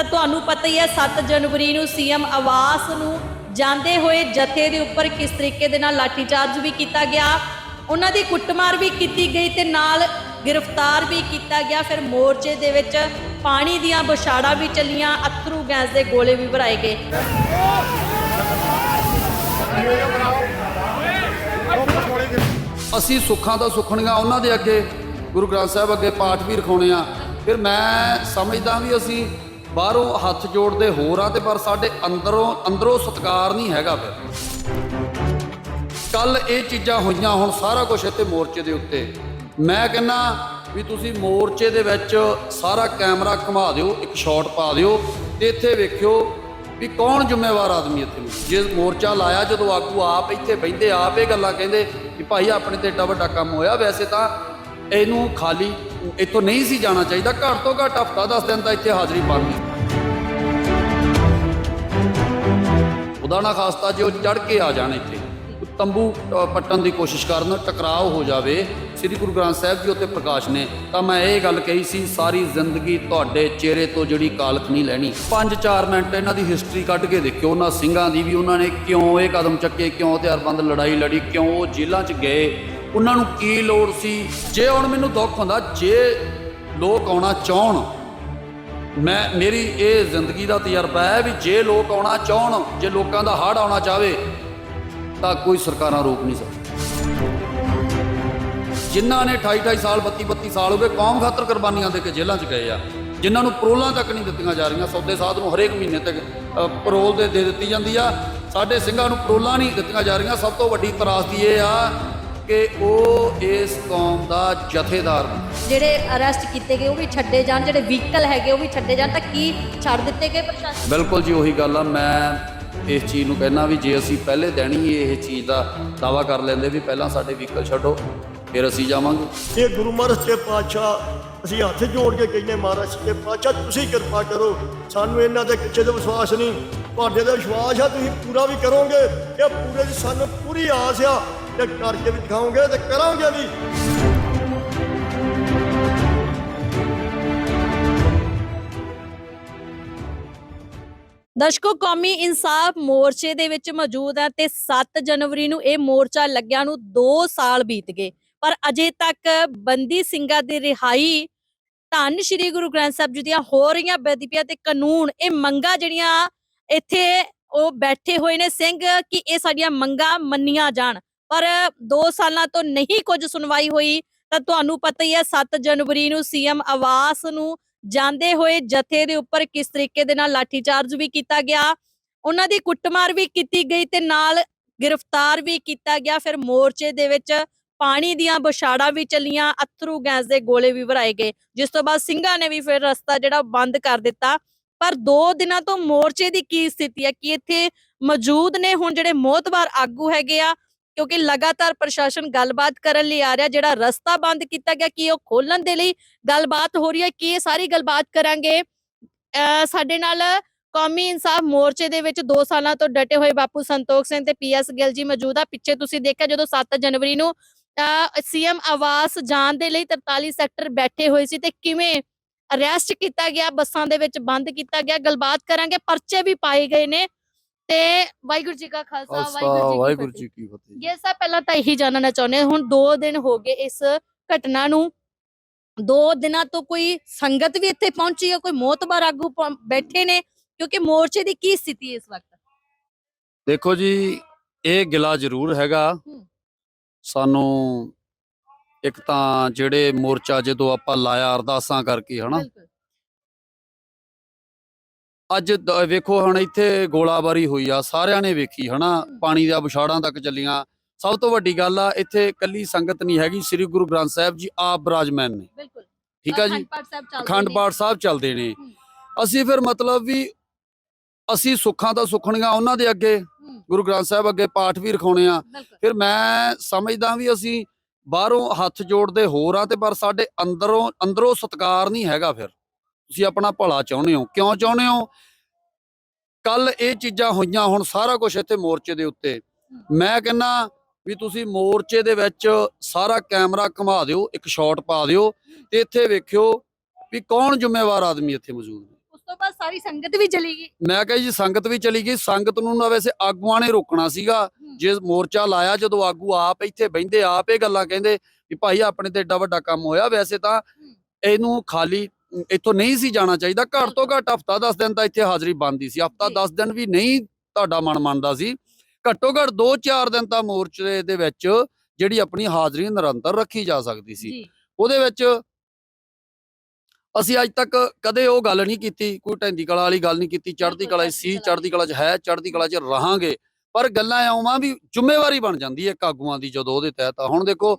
ਤਾਂ ਤੁਹਾਨੂੰ ਪਤਾ ਹੀ ਹੈ 7 ਜਨਵਰੀ ਨੂੰ ਸੀਐਮ ਆਵਾਸ ਨੂੰ ਜਾਂਦੇ ਹੋਏ ਜਥੇ ਦੇ ਉੱਪਰ ਕਿਸ ਤਰੀਕੇ ਦੇ ਨਾਲ ਲਾਠੀਚਾਰਜ ਵੀ ਕੀਤਾ ਗਿਆ, ਉਹਨਾਂ ਦੀ ਕੁੱਟਮਾਰ ਵੀ ਕੀਤੀ ਗਈ ਤੇ ਨਾਲ ਗ੍ਰਿਫਤਾਰ ਵੀ ਕੀਤਾ ਗਿਆ। ਫਿਰ ਮੋਰਚੇ ਦੇ ਵਿੱਚ ਪਾਣੀ ਦੀਆਂ ਬੁਛਾੜਾਂ ਵੀ ਚੱਲੀਆਂ, ਅਥਰੂ ਗੈਸ ਦੇ ਗੋਲੇ ਵੀ ਭਰਾਏ ਗਏ। ਅਸੀਂ ਸੁੱਖਾਂ ਦਾ ਸੁਖਣੀਆਂ ਉਹਨਾਂ ਦੇ ਅੱਗੇ, ਗੁਰੂ ਗ੍ਰੰਥ ਸਾਹਿਬ ਅੱਗੇ ਪਾਠ ਵੀ ਰਖਾਉਣੇ ਆ। ਫਿਰ ਮੈਂ ਸਮਝਦਾ ਵੀ ਅਸੀਂ ਬਾਹਰੋਂ ਹੱਥ ਜੋੜਦੇ ਹੋਰ ਆ ਤੇ ਪਰ ਸਾਡੇ ਅੰਦਰੋਂ ਅੰਦਰੋਂ ਸਤਕਾਰ ਨਹੀਂ ਹੈਗਾ ਫਿਰ। ਕੱਲ ਇਹ ਚੀਜ਼ਾਂ ਹੋਈਆਂ, ਹੁਣ ਸਾਰਾ ਕੁਝ ਇੱਥੇ ਮੋਰਚੇ ਦੇ ਉੱਤੇ। ਮੈਂ ਕਹਿੰਨਾ ਵੀ ਤੁਸੀਂ ਮੋਰਚੇ ਦੇ ਵਿੱਚ ਸਾਰਾ ਕੈਮਰਾ ਘੁਮਾ ਦਿਓ, ਇੱਕ ਸ਼ਾਟ ਪਾ ਦਿਓ ਤੇ ਇੱਥੇ ਵੇਖਿਓ ਵੀ ਕੌਣ ਜ਼ਿੰਮੇਵਾਰ ਆਦਮੀ ਇੱਥੇ ਨੂੰ ਜੇ ਮੋਰਚਾ ਲਾਇਆ, ਜਦੋਂ ਆਗੂ ਆਪ ਇੱਥੇ ਬੈਠੇ ਆਪ ਇਹ ਗੱਲਾਂ ਕਹਿੰਦੇ ਕਿ ਭਾਈ ਆਪਣੇ ਤੇ ਏਡਾ ਵੱਡਾ ਕੰਮ ਹੋਇਆ, ਵੈਸੇ ਤਾਂ ਇਹਨੂੰ ਖਾਲੀ ਇੱਥੋਂ ਨਹੀਂ ਸੀ ਜਾਣਾ ਚਾਹੀਦਾ। ਘੱਟ ਤੋਂ ਘੱਟ ਹਫਤਾ 10 ਦਿਨ ਤਾਂ ਇੱਥੇ ਹਾਜ਼ਰੀ ਪਾਉਣੀ ਉਹਦਾ ਨਾ ਖਾਸਤਾ ਜੇ ਉਹ ਚੜ ਕੇ ਆ ਜਾਣ ਇੱਥੇ। ਤੰਬੂ ਪੱਟਣ ਦੀ ਕੋਸ਼ਿਸ਼ ਕਰਨ, ਟਕਰਾਅ ਹੋ ਜਾਵੇ। ਸ੍ਰੀ ਗੁਰੂ ਗ੍ਰੰਥ ਸਾਹਿਬ ਜੀ ਉੱਤੇ ਪ੍ਰਕਾਸ਼ ਨੇ। ਤਾਂ ਮੈਂ ਇਹ ਗੱਲ ਕਹੀ ਸੀ, ਸਾਰੀ ਜ਼ਿੰਦਗੀ ਤੁਹਾਡੇ ਚਿਹਰੇ ਤੋਂ ਜਿਹੜੀ ਕਾਲਖ ਨਹੀਂ ਲੈਣੀ। 5-4 ਮਿੰਟ ਇਹਨਾਂ ਦੀ ਹਿਸਟਰੀ ਕੱਢ ਕੇ ਦੇਖਿਓ। ਉਹਨਾਂ ਸਿੰਘਾਂ ਦੀ ਵੀ ਉਹਨਾਂ ਨੇ ਕਿਉਂ ਇਹ ਕਦਮ ਚੱਕੇ, ਕਿਉਂ ਹਥਿਆਰਬੰਦ ਲੜਾਈ ਲੜੀ, ਕਿਉਂ ਉਹ ਜੇਲ੍ਹਾਂ 'ਚ ਗਏ। ਉਹਨਾਂ ਨੂੰ ਕੀ ਲੋੜ ਸੀ? ਜੇ ਹੁਣ ਮੈਨੂੰ ਦੁੱਖ ਹੁੰਦਾ, ਜੇ ਲੋਕ ਆਉਣਾ ਚਾਹਣ, ਮੈਂ, ਮੇਰੀ ਇਹ ਜ਼ਿੰਦਗੀ ਦਾ ਤਜਰਬਾ ਹੈ ਵੀ ਜੇ ਲੋਕ ਆਉਣਾ ਚਾਹਣ, ਜੇ ਲੋਕਾਂ ਦਾ ਹੜ ਆਉਣਾ ਚਾਹਵੇ, ਤਾਂ ਕੋਈ ਸਰਕਾਰਾਂ ਰੋਕ ਨਹੀਂ ਸਕਦੀ ਜਿਨ੍ਹਾਂ ਨੇ 28 28 ਸਾਲ 32 32 ਸਾਲ ਹੋ ਗਏ, ਕੌਮ ਖਾਤਰ ਕੁਰਬਾਨੀਆਂ ਦੇ ਕੇ ਜੇਲ੍ਹਾਂ 'ਚ ਗਏ ਆ, ਜਿਨ੍ਹਾਂ ਨੂੰ ਪਰੋਲਾਂ ਤੱਕ ਨਹੀਂ ਦਿੱਤੀਆਂ ਜਾ ਰਹੀਆਂ, ਸੌਦੇ ਸਾਧ ਨੂੰ ਹਰੇਕ ਮਹੀਨੇ ਤੱਕ ਪਰੋਲ ਦੇ ਦੇ ਦਿੱਤੀ ਜਾਂਦੀ ਆ। ਸਾਡੇ ਸਿੰਘਾਂ ਨੂੰ ਪਰੋਲਾਂ ਨਹੀਂ ਦਿੱਤੀਆਂ ਜਾ ਰਹੀਆਂ, ਸਭ ਤੋਂ ਵੱਡੀ ਤਰਾਸਦੀ ਇਹ ਆ ਕਿ ਉਹ ਇਸ ਕੌਮ ਦਾ ਜਥੇਦਾਰ ਜਿਹੜੇ ਅਰੈਸਟ ਕੀਤੇ ਗਏ ਉਹ ਵੀ ਛੱਡੇ ਜਾਣ ਜਿਹੜੇ ਵਹੀਕਲ ਹੈਗੇ ਉਹ ਵੀ ਛੱਡੇ ਜਾਣ ਤਾਂ ਕੀ ਛੱਡ ਦਿੱਤੇ ਗਏ ਪ੍ਰਸ਼ਾਸਨ? ਬਿਲਕੁਲ ਜੀ ਉਹੀ ਗੱਲ ਆ। ਮੈਂ ਇਸ ਚੀਜ਼ ਨੂੰ ਕਹਿਣਾ ਵੀ ਜੇ ਅਸੀਂ ਪਹਿਲੇ ਦਿਨ ਹੀ ਇਹ ਚੀਜ਼ ਦਾ ਦਾਵਾ ਕਰ ਲੈਂਦੇ ਵੀ ਪਹਿਲਾਂ ਸਾਡੇ ਵਹੀਕਲ ਛੱਡੋ ਫਿਰ ਅਸੀਂ ਜਾਵਾਂਗੇ। ਇਹ ਗੁਰੂ ਮਹਾਰਾਜ ਸੱਚੇ ਪਾਤਸ਼ਾਹ ਅਸੀਂ ਹੱਥ ਜੋੜ ਕੇ ਕਹਿੰਦੇ ਮਹਾਰਾਜ ਸੱਚੇ ਪਾਤਸ਼ਾਹ ਤੁਸੀਂ ਕਿਰਪਾ ਕਰੋ। ਸਾਨੂੰ ਇਹਨਾਂ ਦੇ ਕਿਸੇ ਤੇ ਵਿਸ਼ਵਾਸ ਨਹੀਂ ਤੁਹਾਡੇ ਤੇ ਵਿਸ਼ਵਾਸ ਆ ਤੁਸੀਂ ਪੂਰਾ ਵੀ ਕਰੋਗੇ। ਇਹ ਪੂਰੇ ਦੀ ਸਾਨੂੰ ਪੂਰੀ ਆਸ ਆ। ਤੇ ਕਰਕੇ ਵੀ ਦਿਖਾਓਗੇ ਤੇ ਕਰਾਂਗੇ ਵੀ। ਦਰਸ਼ਕੋ, ਕੌਮੀ ਇਨਸਾਫ ਮੋਰਚੇ ਦੇ ਵਿੱਚ ਮੌਜੂਦ ਹੈ ਤੇ 7 ਜਨਵਰੀ ਨੂੰ ਇਹ ਮੋਰਚਾ ਲੱਗਿਆ ਨੂੰ 2 ਸਾਲ ਬੀਤ ਗਏ। ਪਰ ਅਜੇ ਤੱਕ ਬੰਦੀ ਸਿੰਘਾਂ ਦੀ ਰਿਹਾਈ ਧੰਨ ਸ਼੍ਰੀ ਗੁਰੂ ਗ੍ਰੰਥ ਸਾਹਿਬ ਜੀ ਦੀਆਂ ਹੋ ਰਹੀਆਂ ਬੇਦਬੀਆਂ ਤੇ ਕਾਨੂੰਨ, ਇਹ ਮੰਗਾਂ ਜਿਹੜੀਆਂ ਇੱਥੇ ਉਹ ਬੈਠੇ ਹੋਏ ਨੇ, ਸਿੰਘ, ਕਿ ਇਹ ਸਾਡੀਆਂ ਮੰਗਾਂ ਮੰਨੀਆਂ ਜਾਣ। ਪਰ 2 ਸਾਲਾਂ ਤੋਂ ਨਹੀਂ ਕੁਝ ਸੁਣਵਾਈ ਹੋਈ, ਤਾਂ ਤੁਹਾਨੂੰ ਪਤਾ ਹੀ ਹੈ 7 ਜਨਵਰੀ ਨੂੰ ਸੀਐਮ ਆਵਾਸ ਨੂੰ ਜਾਂਦੇ ਹੋਏ ਜਥੇ ਦੇ ਉੱਪਰ ਕਿਸ ਤਰੀਕੇ ਦੇ ਨਾਲ ਲਾਠੀਚਾਰਜ ਵੀ ਕੀਤਾ ਗਿਆ, ਉਹਨਾਂ ਦੀ ਕੁੱਟਮਾਰ ਵੀ ਕੀਤੀ ਗਈ ਤੇ ਨਾਲ ਗ੍ਰਿਫਤਾਰ ਵੀ ਕੀਤਾ ਗਿਆ, ਫਿਰ ਮੋਰਚੇ ਦੇ ਵਿੱਚ ਪਾਣੀ ਦੀਆਂ ਬੁਛਾੜਾਂ ਵੀ ਚੱਲੀਆਂ, ਅਥਰੂ ਗੈਸ ਦੇ ਗੋਲੇ ਵੀ ਭਰਾਏ ਗਏ, ਜਿਸ ਤੋਂ ਬਾਅਦ ਸਿੰਘਾਂ ਨੇ ਵੀ ਫਿਰ ਰਸਤਾ ਜਿਹੜਾ ਬੰਦ ਕਰ ਦਿੱਤਾ। ਪਰ 2 ਦਿਨਾਂ ਤੋਂ ਮੋਰਚੇ ਦੀ ਕੀ ਸਥਿਤੀ ਹੈ? ਕਿ ਇੱਥੇ ਮੌਜੂਦ ਨੇ? ਹੁਣ ਜਿਹੜੇ ਮੋਤਬਾਰ ਆਗੂ ਹੈਗੇ ਆ ਕਿਉਂਕਿ ਲਗਾਤਾਰ ਪ੍ਰਸ਼ਾਸਨ ਗੱਲਬਾਤ ਕਰਨ ਲਈ ਆ ਰਿਹਾ, ਜਿਹੜਾ ਰਸਤਾ ਬੰਦ ਕੀਤਾ ਗਿਆ, ਕੀ ਉਹ ਖੋਲਣ ਦੇ ਲਈ ਗੱਲਬਾਤ ਹੋ ਰਹੀ ਹੈ, ਕਿ ਇਹ ਸਾਰੀ ਗੱਲਬਾਤ ਕਰਾਂਗੇ। ਸਾਡੇ ਨਾਲ ਕੌਮੀ ਇਨਸਾਫ ਮੋਰਚੇ ਦੇ ਵਿੱਚ 2 ਸਾਲਾਂ ਤੋਂ ਡਟੇ ਹੋਏ ਬਾਪੂ ਸੰਤੋਖ ਸਿੰਘ ਤੇ ਪੀਐਸ ਗਿੱਲ ਜੀ ਮੌਜੂਦ ਆ। ਪਿੱਛੇ ਤੁਸੀਂ ਦੇਖਿਆ ਜਦੋਂ 7 ਜਨਵਰੀ ਨੂੰ ਸੀਐਮ ਆਵਾਸ ਜਾਣ ਦੇ ਲਈ 43 ਸੈਕਟਰ ਬੈਠੇ ਹੋਏ ਸੀ ਤੇ ਕਿਵੇਂ ਅਰੈਸਟ ਕੀਤਾ ਗਿਆ, ਬੱਸਾਂ ਦੇ ਵਿੱਚ ਬੰਦ ਕੀਤਾ ਗਿਆ, ਗੱਲਬਾਤ ਕਰਾਂਗੇ, ਪਰਚੇ ਵੀ ਪਾਏ ਗਏ ਨੇ। ਤੇ ਵਾਹਿਗੁਰੂ ਜੀ ਕਾ ਖਾਲਸਾ ਵਾਹਿਗੁਰੂ ਜੀ ਕੀ ਫਤਿਹ। ਇਹ ਸਭ ਪਹਿਲਾਂ ਤਾਂ ਇਹੀ ਜਾਣਨਾ ਚਾਹੁੰਦੇ ਹੁਣ 2 ਦਿਨ ਹੋ ਗਏ ਇਸ ਘਟਨਾ ਨੂੰ। ਦੋ ਦਿਨਾਂ ਤੋਂ ਕੋਈ ਸੰਗਤ ਵੀ ਇੱਥੇ ਪਹੁੰਚੀ ਹੈ ਕੋਈ ਮੋਤਬਾਰ ਆਗੂ ਬੈਠੇ ਨੇ ਕਿਉਂਕਿ ਮੋਰਚੇ ਦੀ ਕੀ ਸਥਿਤੀ ਇਸ ਵਕਤ? ਦੇਖੋ ਜੀ ਇਹ ਗਿਲਾ ਜ਼ਰੂਰ ਹੈਗਾ। ਸਾਨੂੰ ਇੱਕ ਤਾਂ ਜਿਹੜੇ ਮੋਰਚਾ ਜਦੋਂ ਆਪਾਂ ਲਾਇਆ ਅਰਦਾਸਾਂ ਕਰਕੇ ਹਨਾ? ਬਿਲਕੁਲ। ਅੱਜ ਦ- ਵੇਖੋ ਹੁਣ ਇੱਥੇ ਗੋਲਾਬਾਰੀ ਹੋਈ ਆ ਸਾਰਿਆਂ ਨੇ ਵੇਖੀ ਹਨਾ? ਪਾਣੀ ਦੀਆਂ ਵਿਛਾੜਾਂ ਤੱਕ ਚੱਲੀਆਂ। ਸਭ ਤੋਂ ਵੱਡੀ ਗੱਲ ਆ ਇੱਥੇ ਕੱਲੀ ਸੰਗਤ ਨਹੀਂ ਹੈਗੀ ਸ੍ਰੀ ਗੁਰੂ ਗ੍ਰੰਥ ਸਾਹਿਬ ਜੀ ਆਪ ਬਰਾਜਮੈਨ ਨੇ। ਬਿਲਕੁਲ। ਠੀਕ ਆ ਜੀ? ਅਖੰਡ ਪਾਠ ਸਾਹਿਬ ਚੱਲਦੇ ਨੇ। ਹੂੰ। ਅਸੀਂ ਫਿਰ ਮਤਲਬ ਵੀ ਅਸੀਂ ਸੁੱਖਾਂ ਦਾ ਸੁਖਣੀਆਂ ਉਹਨਾਂ ਦੇ ਅੱਗੇ ਗੁਰੂ ਗ੍ਰੰਥ ਸਾਹਿਬ ਅੱਗੇ ਪਾਠ ਵੀ ਰਖਾਉਣੇ ਆ। ਬਿਲਕੁਲ। ਫਿਰ ਮੈਂ ਸਮਝਦਾ ਵੀ ਅਸੀਂ ਬਾਹਰੋਂ ਹੱਥ ਜੋੜਦੇ ਹੋਰ ਆ ਤੇ ਪਰ ਸਾਡੇ ਅੰਦਰੋਂ ਅੰਦਰੋਂ ਸਤਕਾਰ ਨਹੀਂ ਹੈਗਾ ਫਿਰ। ਤੁਸੀਂ ਆਪਣਾ ਭਲਾ ਚਾਹੁੰਦੇ ਹੋ ਕਿਉਂ ਚਾਹੁੰਦੇ ਹੋ? ਕੱਲ ਇਹ ਚੀਜ਼ਾਂ ਹੋਈਆਂ ਹੁਣ ਸਾਰਾ ਕੁਝ ਇੱਥੇ ਮੋਰਚੇ ਦੇ ਉੱਤੇ। ਮੈਂ ਕਹਿੰਨਾ ਵੀ ਤੁਸੀਂ ਮੋਰਚੇ ਦੇ ਵਿੱਚ ਸਾਰਾ ਕੈਮਰਾ ਘੁਮਾ ਦਿਓ ਇੱਕ ਸ਼ਾਟ ਪਾ ਦਿਓ ਤੇ ਇੱਥੇ ਵੇਖਿਓ ਵੀ ਕੌਣ ਜ਼ਿੰਮੇਵਾਰ ਆਦਮੀ ਇੱਥੇ ਮੌਜੂਦ ਨੇ ਉਸ ਤੋਂ ਬਾਅਦ ਸਾਰੀ ਸੰਗਤ ਵੀ ਚਲੀ ਗਈ। ਮੈਂ ਕਿਹਾ ਜੀ ਸੰਗਤ ਵੀ ਚਲੀ ਗਈ। ਸੰਗਤ ਨੂੰ ਨਾ ਵੈਸੇ ਆਗੂਆਂ ਨੇ ਰੋਕਣਾ ਸੀਗਾ। ਜੇ ਮੋਰਚਾ ਲਾਇਆ ਜਦੋਂ ਆਗੂ ਆਪ ਇੱਥੇ ਬਹਿੰਦੇ ਆਪ ਇਹ ਗੱਲਾਂ ਕਹਿੰਦੇ ਵੀ ਭਾਈ ਆਪਣੇ ਤੇ ਏਡਾ ਵੱਡਾ ਕੰਮ ਹੋਇਆ ਵੈਸੇ ਤਾਂ ਇਹਨੂੰ ਖਾਲੀ ਇੱਥੋਂ ਨਹੀਂ ਸੀ ਜਾਣਾ ਚਾਹੀਦਾ। ਘੱਟ ਤੋਂ ਘੱਟ ਹਫਤਾ 10 ਦਿਨ ਤਾਂ ਇੱਥੇ ਹਾਜ਼ਰੀ ਬਣਦੀ ਸੀ। ਹਫਤਾ ਜੀ। 10 ਦਿਨ ਵੀ ਨਹੀਂ ਤੁਹਾਡਾ ਮਨ ਮੰਨਦਾ ਸੀ। ਘੱਟੋ ਘੱਟ 2-4 ਦਿਨ ਤਾਂ ਮੋਰਚੇ ਦੇ ਵਿੱਚ ਜਿਹੜੀ ਆਪਣੀ ਹਾਜ਼ਰੀ ਨਿਰੰਤਰ ਰੱਖੀ ਜਾ ਸਕਦੀ ਸੀ। ਉਹਦੇ ਵਿੱਚ ਅਸੀਂ ਅੱਜ ਤੱਕ ਕਦੇ ਉਹ ਗੱਲ ਨਹੀਂ ਕੀਤੀ ਕੋਈ ਢੈਂਦੀ ਕਲਾ ਵਾਲੀ ਗੱਲ ਨਹੀਂ ਕੀਤੀ ਚੜ੍ਹਦੀ ਕਲਾ ਸੀ ਚੜ੍ਹਦੀ ਕਲਾ 'ਚ ਹੈ ਚੜ੍ਹਦੀ ਕਲਾ 'ਚ ਰਹਾਂਗੇ। ਪਰ ਗੱਲਾਂ ਆਉਵਾਂ ਵੀ ਜ਼ਿੰਮੇਵਾਰੀ ਬਣ ਜਾਂਦੀ ਹੈ ਕਾਗੂਆਂ ਦੀ ਜਦੋਂ ਉਹਦੇ ਤਹਿਤ। ਹੁਣ ਦੇਖੋ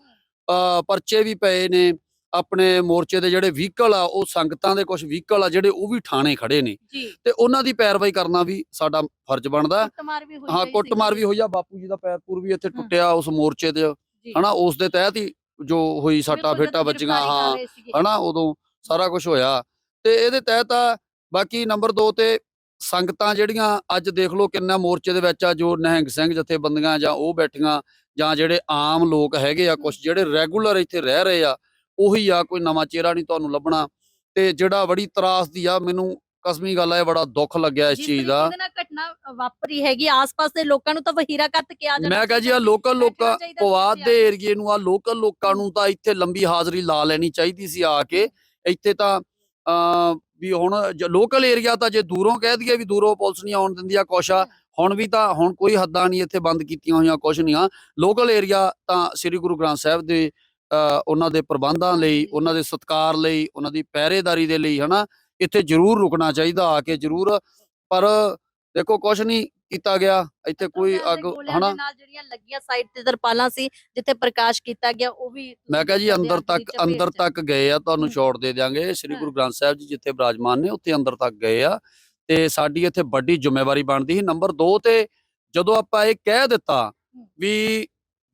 ਪਰਚੇ ਵੀ ਪਏ ਨੇ ਆਪਣੇ ਮੋਰਚੇ ਦੇ ਜਿਹੜੇ ਵਹੀਕਲ ਆ ਉਹ ਸੰਗਤਾਂ ਦੇ ਕੁਝ ਵਹੀਕਲ ਆ ਜਿਹੜੇ ਉਹ ਵੀ ਥਾਣੇ ਖੜੇ ਨੇ ਤੇ ਉਹਨਾਂ ਦੀ ਪੈਰਵਾਈ ਕਰਨਾ ਵੀ ਸਾਡਾ ਫਰਜ਼ ਬਣਦਾ ਹਾਂ ਕੁੱਟਮਾਰ ਵੀ। ਹੋਈ ਆ ਬਾਪੂ ਜੀ ਦਾ ਪੈਰਪੂਰ ਵੀ ਇੱਥੇ। ਟੁੱਟਿਆ ਉਸ ਮੋਰਚੇ ਤੇ। ਹਨਾ ਉਸ ਦੇ ਤਹਿਤ ਹੀ ਜੋ ਹੋਈ ਸੱਟਾਂ ਫੇਟਾਂ ਵੱਜੀਆਂ ਹਾਂ। ਹਨਾ ਉਦੋਂ ਸਾਰਾ ਕੁਝ ਹੋਇਆ ਤੇ ਇਹਦੇ ਤਹਿਤ ਆ ਬਾਕੀ ਨੰਬਰ 2 ਤੇ ਸੰਗਤਾਂ ਜਿਹੜੀਆਂ ਅੱਜ ਦੇਖ ਲਓ ਕਿੰਨਾ ਮੋਰਚੇ ਦੇ ਵਿੱਚ ਆ ਜੋ ਨਿਹੰਗ ਸਿੰਘ ਜਥੇਬੰਦੀਆਂ ਜਾਂ ਉਹ ਬੈਠੀਆਂ ਜਾਂ ਜਿਹੜੇ ਆਮ ਲੋਕ ਹੈਗੇ ਆ ਕੁਝ ਜਿਹੜੇ ਰੈਗੂਲਰ ਇੱਥੇ ਰਹਿ ਰਹੇ ਆ ਉਹੀ ਆ ਕੋਈ ਨਵਾਂ ਚਿਹਰਾ ਨਹੀਂ ਤੁਹਾਨੂੰ ਲੱਭਣਾ। ਤੇ ਜਿਹੜਾ ਬੜੀ ਤਰਾਸਦੀ ਆ ਮੈਨੂੰ ਕਸਮੀ ਗੱਲ ਇਹ ਬੜਾ ਦੁੱਖ ਲੱਗਿਆ ਇਸ ਚੀਜ਼ ਦਾ। ਤਰੀਕੇ ਦੇ ਨਾਲ ਘਟਨਾ ਵਾਪਰੀ ਹੈਗੀ ਆਸ-ਪਾਸ ਦੇ ਲੋਕਾਂ ਨੂੰ ਤਾਂ ਵਹੀਰਾ ਕੱਤ ਕਿਹਾ ਜਾਣਾ ਮੈਂ ਕਹਾਂ ਜੀ ਆ ਲੋਕਲ ਲੋਕਾਂ ਪਵਾਦ ਦੇ। ਏਰੀਏ ਨੂੰ ਆ ਲੋਕਲ ਲੋਕਾਂ ਨੂੰ ਤਾਂ ਇੱਥੇ ਲੰਬੀ ਹਾਜ਼ਰੀ ਲਾ ਲੈਣੀ ਚਾਹੀਦੀ ਸੀ ਆ ਕੇ। ਇੱਥੇ ਤਾਂ ਵੀ ਹੁਣ ਲੋਕਲ ਏਰੀਆ ਤਾਂ ਜੇ ਦੂਰੋਂ ਕਹਿ ਦਈਏ ਵੀ ਦੂਰੋਂ ਪੁਲਿਸ ਨਹੀਂ ਆਉਣ ਦਿੰਦੀ ਆ ਕੁਛ ਆ ਹੁਣ ਵੀ ਤਾਂ ਹੁਣ ਕੋਈ ਹੱਦਾਂ ਨਹੀਂ ਇੱਥੇ ਬੰਦ ਕੀਤੀਆਂ ਹੋਈਆਂ ਕੁਛ ਨਹੀਂ ਆ। ਲੋਕਲ ਏਰੀਆ ਤਾਂ ਸ੍ਰੀ ਗੁਰੂ ਗ੍ਰੰਥ ਸਾਹਿਬ ਦੇ ਉਹਨਾਂ ਦੇ ਪ੍ਰਬੰਧਾਂ ਲਈ ਉਹਨਾਂ ਦੇ ਸਤਕਾਰ ਲਈ ਉਹਨਾਂ ਦੀ ਪਹਿਰੇਦਾਰੀ ਦੇ ਲਈ ਹਨਾ ਇੱਥੇ ਜ਼ਰੂਰ ਰੁਕਣਾ ਚਾਹੀਦਾ ਆ ਕੇ ਜ਼ਰੂਰ। ਪਰ ਦੇਖੋ ਕੁਛ ਨਹੀਂ ਕੀਤਾ ਗਿਆ। ਇੱਥੇ ਕੋਈ ਅੱਗ ਹਨਾ? ਦੇ ਨਾਲ ਜਿਹੜੀਆਂ ਲੱਗੀਆਂ ਸਾਈਡ ਤੇ ਤਰਪਾਲਾਂ ਸੀ ਜਿੱਥੇ ਪ੍ਰਕਾਸ਼ ਕੀਤਾ ਗਿਆ ਉਹ ਵੀ ਮੈਂ ਕਿਹਾ ਜੀ ਅੰਦਰ ਤੱਕ ਅੰਦਰ। ਤੱਕ ਗਏ ਆ ਤੁਹਾਨੂੰ। ਛੋੜ ਦੇ ਦਿਆਂਗੇ। ਸ੍ਰੀ। ਗੁਰੂ ਗ੍ਰੰਥ ਸਾਹਿਬ ਜੀ ਜਿੱਥੇ ਬਿਰਾਜਮਾਨ ਨੇ ਉੱਥੇ ਅੰਦਰ ਤੱਕ ਗਏ ਆ। ਤੇ ਸਾਡੀ ਇੱਥੇ ਵੱਡੀ ਜ਼ਿੰਮੇਵਾਰੀ ਬਣਦੀ ਸੀ। ਨੰਬਰ 2 ਤੇ ਜਦੋਂ ਆਪਾਂ ਇਹ ਕਹਿ ਦਿੱਤਾ ਵੀ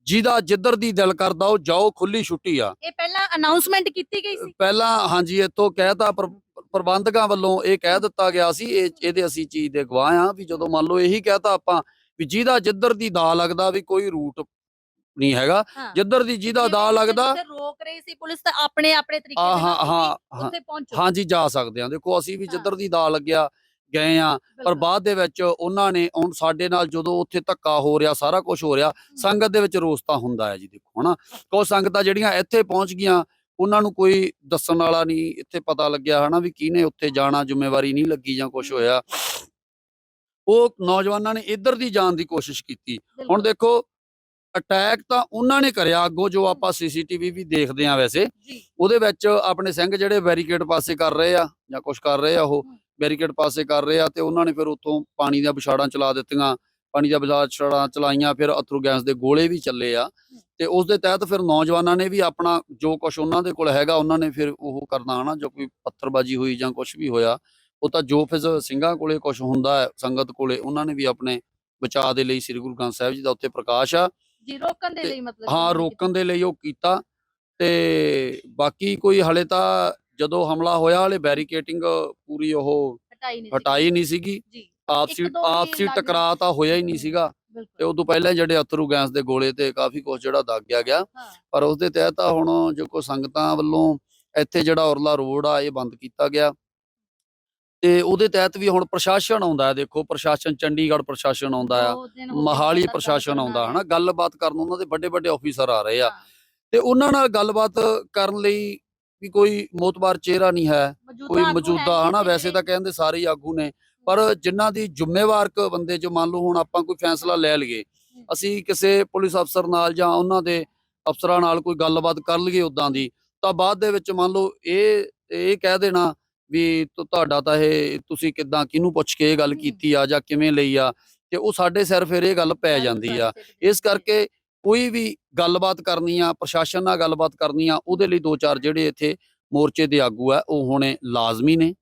ਜਿਹਦਾ ਜਿੱਧਰ ਦੀ ਦਿਲ ਕਰਦਾ ਉਹ ਜਾਓ ਖੁੱਲੀ ਛੁੱਟੀ ਆ। ਇਹ ਪਹਿਲਾਂ ਅਨਾਉਂਸਮੈਂਟ ਕੀਤੀ ਗਈ ਸੀ? ਪਹਿਲਾਂ ਹਾਂਜੀ ਇੱਥੋਂ ਕਹਿਤਾ ਪ੍ਰਬੰਧਕਾਂ ਵੱਲੋਂ ਇਹ ਕਹਿ ਦਿੱਤਾ ਗਿਆ ਸੀ ਇਹ ਇਹਦੇ ਅਸੀਂ ਚੀਜ਼ ਦੇ ਗਵਾਹ ਆ ਵੀ ਜਦੋਂ ਮੰਨ ਲਓ ਇਹੀ ਕਹਿਤਾ ਆਪਾਂ ਵੀ ਜਿਹਦਾ ਜਿੱਧਰ ਦੀ ਦਾ ਲੱਗਦਾ ਵੀ ਕੋਈ ਰੂਟ ਨਹੀਂ ਹੈਗਾ ਜਿੱਧਰ ਦੀ ਜਿਹਦਾ ਦਾ ਲੱਗਦਾ ਰੋਕ ਰਹੀ ਸੀ ਪੁਲਿਸ ਤਾਂ ਆਪਣੇ ਆਪਣੇ ਤਰੀਕੇ ਨਾਲ ਹਾਂ ਹਾਂ ਉੱਥੇ ਪਹੁੰਚੋ। ਹਾਂਜੀ ਜਾ ਸਕਦੇ ਆ। ਦੇਖੋ ਅਸੀਂ ਵੀ। ਜਿੱਧਰ ਦੀ ਦਾ ਲੱਗਿਆ ਗਏ ਆ। ਪਰ। ਬਾਅਦ ਦੇ ਵਿੱਚ ਉਹਨਾਂ ਨੇ ਹੁਣ ਸਾਡੇ ਨਾਲ ਜਦੋਂ ਉੱਥੇ ਧੱਕਾ ਹੋ ਰਿਹਾ ਸਾਰਾ ਕੁਝ ਹੋ ਰਿਹਾ ਸੰਗਤ ਦੇ ਵਿੱਚ ਰੋਸ ਤਾਂ ਹੁੰਦਾ ਹੈ ਜੀ ਦੇਖੋ ਹਨਾ। ਕੋ ਸੰਗਤਾਂ ਜਿਹੜੀਆਂ ਇੱਥੇ ਪਹੁੰਚ ਗਈਆਂ ਉਹਨਾਂ ਨੂੰ ਕੋਈ ਦੱਸਣ ਵਾਲਾ ਨਹੀਂ ਇੱਥੇ ਪਤਾ ਲੱਗਿਆ ਹਨਾ ਵੀ ਕਿਹਨੇ ਉੱਥੇ ਜਾਣਾ ਜ਼ਿੰਮੇਵਾਰੀ ਨਹੀਂ ਲੱਗੀ ਜਾਂ ਕੁਝ ਹੋਇਆ। ਉਹ ਨੌਜਵਾਨਾਂ ਨੇ ਇੱਧਰ ਦੀ ਜਾਣ ਦੀ ਕੋਸ਼ਿਸ਼ ਕੀਤੀ। ਹੁਣ। ਦੇਖੋ ਅਟੈਕ ਤਾਂ ਉਹਨਾਂ ਨੇ ਕਰਿਆ ਅੱਗੋਂ ਜੋ ਆਪਾਂ ਸੀਸੀਟੀਵੀ ਵੀ ਦੇਖਦੇ ਆ ਵੈਸੇ। ਉਹਦੇ ਵਿੱਚ ਆਪਣੇ ਸਿੰਘ ਜਿਹੜੇ ਬੈਰੀਕੇਡ ਪਾਸੇ ਕਰ ਰਹੇ ਆ ਜਾਂ ਕੁਝ ਕਰ ਰਹੇ ਆ ਉਹ। ਬੈਰੀਕੇਡ ਪਾਸੇ ਕਰ ਰਹੇ ਆ ਤੇ ਉਹਨਾਂ ਨੇ ਫਿਰ ਉੱਥੋਂ ਪਾਣੀ ਦੀਆਂ ਵਿਛਾੜਾਂ ਚਲਾ ਦਿੱਤੀਆਂ। ਪਾਣੀ ਦੀਆਂ ਵਿਛਾੜਾਂ ਚਲਾਈਆਂ ਫਿਰ ਅਥਰੂ ਗੈਸ ਦੇ ਗੋਲੇ ਵੀ ਚੱਲੇ ਆ। ਤੇ ਉਸ ਦੇ ਤਹਿਤ ਫਿਰ ਨੌਜਵਾਨਾਂ ਨੇ ਵੀ ਆਪਣਾ ਜੋ ਕੁਝ ਉਹਨਾਂ ਦੇ ਕੋਲ ਹੈਗਾ ਉਹਨਾਂ ਨੇ ਫਿਰ ਉਹ ਕਰਨਾ ਹਨਾ ਜੋ ਕੋਈ ਪੱਥਰਬਾਜੀ ਹੋਈ ਜਾਂ ਕੁਝ ਵੀ ਹੋਇਆ ਉਹ ਤਾਂ ਜੋ ਫਿਰ ਸਿੰਘਾਂ ਕੋਲੇ ਕੁਝ ਹੁੰਦਾ ਹੈ ਸੰਗਤ ਕੋਲੇ ਉਹਨਾਂ ਨੇ ਵੀ ਆਪਣੇ ਬਚਾਅ ਦੇ ਲਈ ਸ੍ਰੀ ਗੁਰੂ ਗ੍ਰੰਥ ਸਾਹਿਬ ਜੀ ਦਾ ਉੱਥੇ ਪ੍ਰਕਾਸ਼ ਆ। ਜੀ ਰੋਕਣ ਦੇ ਲਈ ਮਤਲਬ ਹਾਂ ਰੋਕਣ ਦੇ ਲਈ ਉਹ ਕੀਤਾ ਤੇ ਬਾਕੀ ਕੋਈ ਹਲੇ ਤਾਂ ਜਦੋਂ ਹਮਲਾ ਹੋਇਆ ਹਲੇ ਬੈਰੀਕੇਟਿੰਗ ਪੂਰੀ ਉਹ ਹਟਾਈ ਨਹੀਂ ਸੀ। ਹਟਾਈ ਨਹੀਂ ਸੀਗੀ। ਜੀ। ਆਪਸੀ ਆਪਸੀ ਟਕਰਾਅ ਤਾਂ ਹੋਇਆ ਹੀ ਨਹੀਂ ਸੀਗਾ। ਤੇ ਉਦੋਂ ਪਹਿਲਾਂ ਜਿਹੜੇ ਅਥਰੂ ਗੈਸ ਦੇ ਗੋਲੇ ਤੇ ਕਾਫੀ ਕੁਝ ਜਿਹੜਾ ਦਾਗਿਆ ਗਿਆ ਪਰ ਉਸ ਦੇ ਤਹਿਤ ਹੁਣ ਜੋ ਕੋ ਸੰਗਤਾਂ ਵੱਲੋਂ ਇੱਥੇ ਜਿਹੜਾ ਔਰਲਾ ਰੋਡ ਆ ਇਹ ਬੰਦ ਕੀਤਾ ਗਿਆ। ਤੇ ਉਹਦੇ ਤਹਿਤ ਵੀ ਹੁਣ ਪ੍ਰਸ਼ਾਸਨ ਆਉਂਦਾ ਹੈ ਦੇਖੋ ਪ੍ਰਸ਼ਾਸਨ ਚੰਡੀਗੜ੍ਹ ਪ੍ਰਸ਼ਾਸਨ ਆਉਂਦਾ ਆ ਮਹਾਲੀ ਪ੍ਰਸ਼ਾਸਨ ਆਉਂਦਾ ਹੈ। ਹਨਾ ਗੱਲਬਾਤ ਕਰਨ ਉਹਨਾਂ ਦੇ ਵੱਡੇ ਵੱਡੇ ਆਫੀਸਰ ਆ ਰਹੇ ਆ। ਤੇ ਉਹਨਾਂ ਨਾਲ ਗੱਲਬਾਤ ਕਰਨ ਲਈ ਵੀ ਕੋਈ ਮੋਤਬਾਰ ਚਿਹਰਾ ਨਹੀਂ ਹੈ ਕੋਈ ਮੌਜੂਦਾ ਨੀ ਹਨਾ ਵੈਸੇ ਤਾਂ ਕਹਿੰਦੇ ਸਾਰੇ ਆਗੂ ਨੇ ਪਰ ਜਿਨ੍ਹਾਂ ਦੀ ਜ਼ਿੰਮੇਵਾਰ ਕ ਬੰਦੇ ਜੋ ਮੰਨ ਲਓ ਹੁਣ ਆਪਾਂ ਕੋਈ ਫੈਸਲਾ ਲੈ ਲਈਏ ਅਸੀਂ ਕਿਸੇ ਪੁਲਿਸ ਅਫਸਰ ਨਾਲ ਜਾਂ ਉਹਨਾਂ ਦੇ ਅਫਸਰਾਂ ਨਾਲ ਕੋਈ ਗੱਲਬਾਤ ਕਰ ਲਈਏ ਉਦਾਂ ਦੀ ਤਾਂ ਬਾਅਦ ਦੇ ਵਿੱਚ ਮੰਨ ਲਓ ਇਹ ਇਹ ਕਹਿ ਦੇਣਾ ਵੀ ਤੁਹਾਡਾ ਤਾਂ ਇਹ ਤੁਸੀਂ ਕਿਦਾਂ ਕਿਹਨੂੰ ਪੁੱਛ ਕੇ ਇਹ ਗੱਲ। ਕੀਤੀ ਆ ਜਾਂ ਕਿਵੇਂ ਲਈ ਆ ਤੇ ਉਹ ਸਾਡੇ ਸਿਰ ਫਿਰ ਇਹ ਗੱਲ ਪੈ ਜਾਂਦੀ ਆ। ਇਸ ਕਰਕੇ ਕੋਈ ਵੀ ਗੱਲਬਾਤ ਕਰਨੀ ਆ ਪ੍ਰਸ਼ਾਸਨ ਨਾਲ ਗੱਲਬਾਤ ਕਰਨੀ ਆ ਉਹਦੇ ਲਈ ਦੋ ਚਾਰ ਜਿਹੜੇ ਇੱਥੇ ਮੋਰਚੇ ਦੇ ਆਗੂ ਆ ਉਹ ਹੋਣੇ ਲਾਜ਼ਮੀ ਨੇ।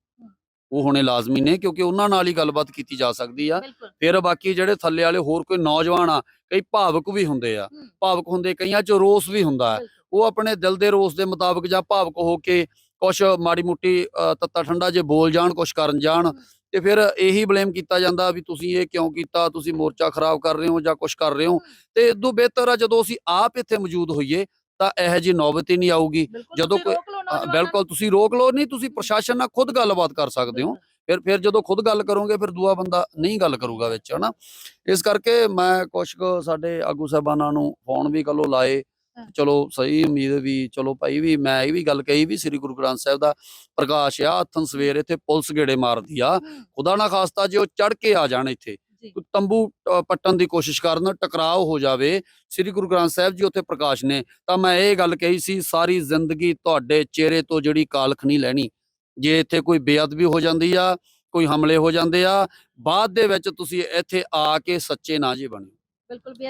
ਉਹ ਹੋਣੇ ਲਾਜ਼ਮੀ ਨੇ ਕਿਉਂਕਿ ਉਹਨਾਂ ਨਾਲ ਹੀ ਗੱਲਬਾਤ ਕੀਤੀ ਜਾ ਸਕਦੀ ਆ। ਫਿਰ ਬਾਕੀ ਜਿਹੜੇ ਥੱਲੇ ਵਾਲੇ ਹੋਰ ਕੋਈ ਨੌਜਵਾਨ ਆ ਕਈ ਭਾਵਕ ਵੀ ਹੁੰਦੇ ਆ। ਭਾਵਕ ਹੁੰਦੇ ਕਈਆਂ 'ਚ ਰੋਸ ਵੀ ਹੁੰਦਾ। ਉਹ ਆਪਣੇ ਦਿਲ ਦੇ ਰੋਸ ਦੇ ਮੁਤਾਬਕ ਜਾਂ ਭਾਵਕ ਹੋ ਕੇ ਕੁਛ ਮਾੜੀ ਮੁੱਟੀ ਤੱਤਾ ਠੰਡਾ ਜੇ ਬੋਲ ਜਾਣ ਕੁਛ ਕਰਨ ਜਾਣ। ਤੇ ਫਿਰ ਇਹੀ ਬਲੇਮ ਕੀਤਾ ਜਾਂਦਾ ਵੀ ਤੁਸੀਂ ਇਹ ਕਿਉਂ ਕੀਤਾ ਤੁਸੀਂ ਮੋਰਚਾ ਖਰਾਬ ਕਰ ਰਹੇ ਹੋ ਜਾਂ ਕੁਛ ਕਰ ਰਹੇ ਹੋ ਤੇ ਇਦੋਂ ਬਿਹਤਰ ਆ ਜਦੋਂ ਅਸੀਂ ਆਪ ਇੱਥੇ ਮੌਜੂਦ ਹੋਈਏ ਤਾਂ ਇਹੋ ਜਿਹੀ ਨੌਬਤ ਹੀ ਨਹੀਂ ਆਊਗੀ ਜਦੋਂ ਕੋਈ- ਬਿਲਕੁਲ ਤੁਸੀਂ ਰੋਕ ਲਓ ਨਹੀਂ ਤੁਸੀਂ ਪ੍ਰਸ਼ਾਸਨ ਨਾਲ ਖੁਦ ਗੱਲਬਾਤ ਕਰ ਸਕਦੇ ਹੋ। ਫਿਰ ਫਿਰ ਜਦੋਂ ਖੁਦ ਗੱਲ ਕਰੋਗੇ ਫਿਰ ਦੂਆ ਬੰਦਾ ਨਹੀਂ ਗੱਲ ਕਰੂਗਾ ਵਿੱਚ ਹਨਾ ਇਸ ਕਰਕੇ ਮੈਂ ਕੁਛ ਕੁ ਸਾਡੇ ਆਗੂ ਸਾਹਿਬਾਨਾਂ ਨੂੰ ਫੋਨ ਵੀ ਕੱਲੋ ਲਾਏ। ਚਲੋ ਸਹੀ ਉਮੀਦ ਵੀ ਚਲੋ ਭਾਈ ਵੀ ਮੈਂ ਇਹ ਵੀ ਗੱਲ ਕਹੀ ਵੀ ਸ੍ਰੀ ਗੁਰੂ ਗ੍ਰੰਥ ਸਾਹਿਬ ਦਾ ਪ੍ਰਕਾਸ਼ ਆ ਹੱਥਨ ਸਵੇਰ ਇੱਥੇ ਪੁਲਿਸ ਗੇੜੇ ਮਾਰਦੀ ਆ। ਖੁਦਾ ਨਾ ਖਾਸਤਾ ਜੇ ਉਹ ਚੜ ਕੇ ਆ ਜਾਣ ਇੱਥੇ। ਤੰਬੂ ਪੱਟਣ ਦੀ ਕੋਸ਼ਿਸ਼ ਕਰਨ ਟਕਰਾਅ ਹੋ ਜਾਵੇ ਸ੍ਰੀ ਗੁਰੂ ਗ੍ਰੰਥ ਸਾਹਿਬ ਜੀ ਉੱਥੇ ਪ੍ਰਕਾਸ਼ ਨੇ ਤਾਂ ਮੈਂ ਇਹ ਗੱਲ ਕਹੀ ਸੀ ਸਾਰੀ ਜ਼ਿੰਦਗੀ ਤੁਹਾਡੇ ਚਿਹਰੇ ਤੋਂ ਜਿਹੜੀ ਕਾਲਖ ਨਹੀਂ ਲੈਣੀ। ਜੇ ਇੱਥੇ ਕੋਈ ਬੇਅਦਬੀ ਹੋ ਜਾਂਦੀ ਆ ਕੋਈ ਹਮਲੇ ਹੋ ਜਾਂਦੇ ਆ ਬਾਅਦ ਦੇ ਵਿੱਚ ਤੁਸੀਂ ਇੱਥੇ ਆ ਕੇ ਸੱਚੇ ਨਾ ਜੀ ਬਣੋ।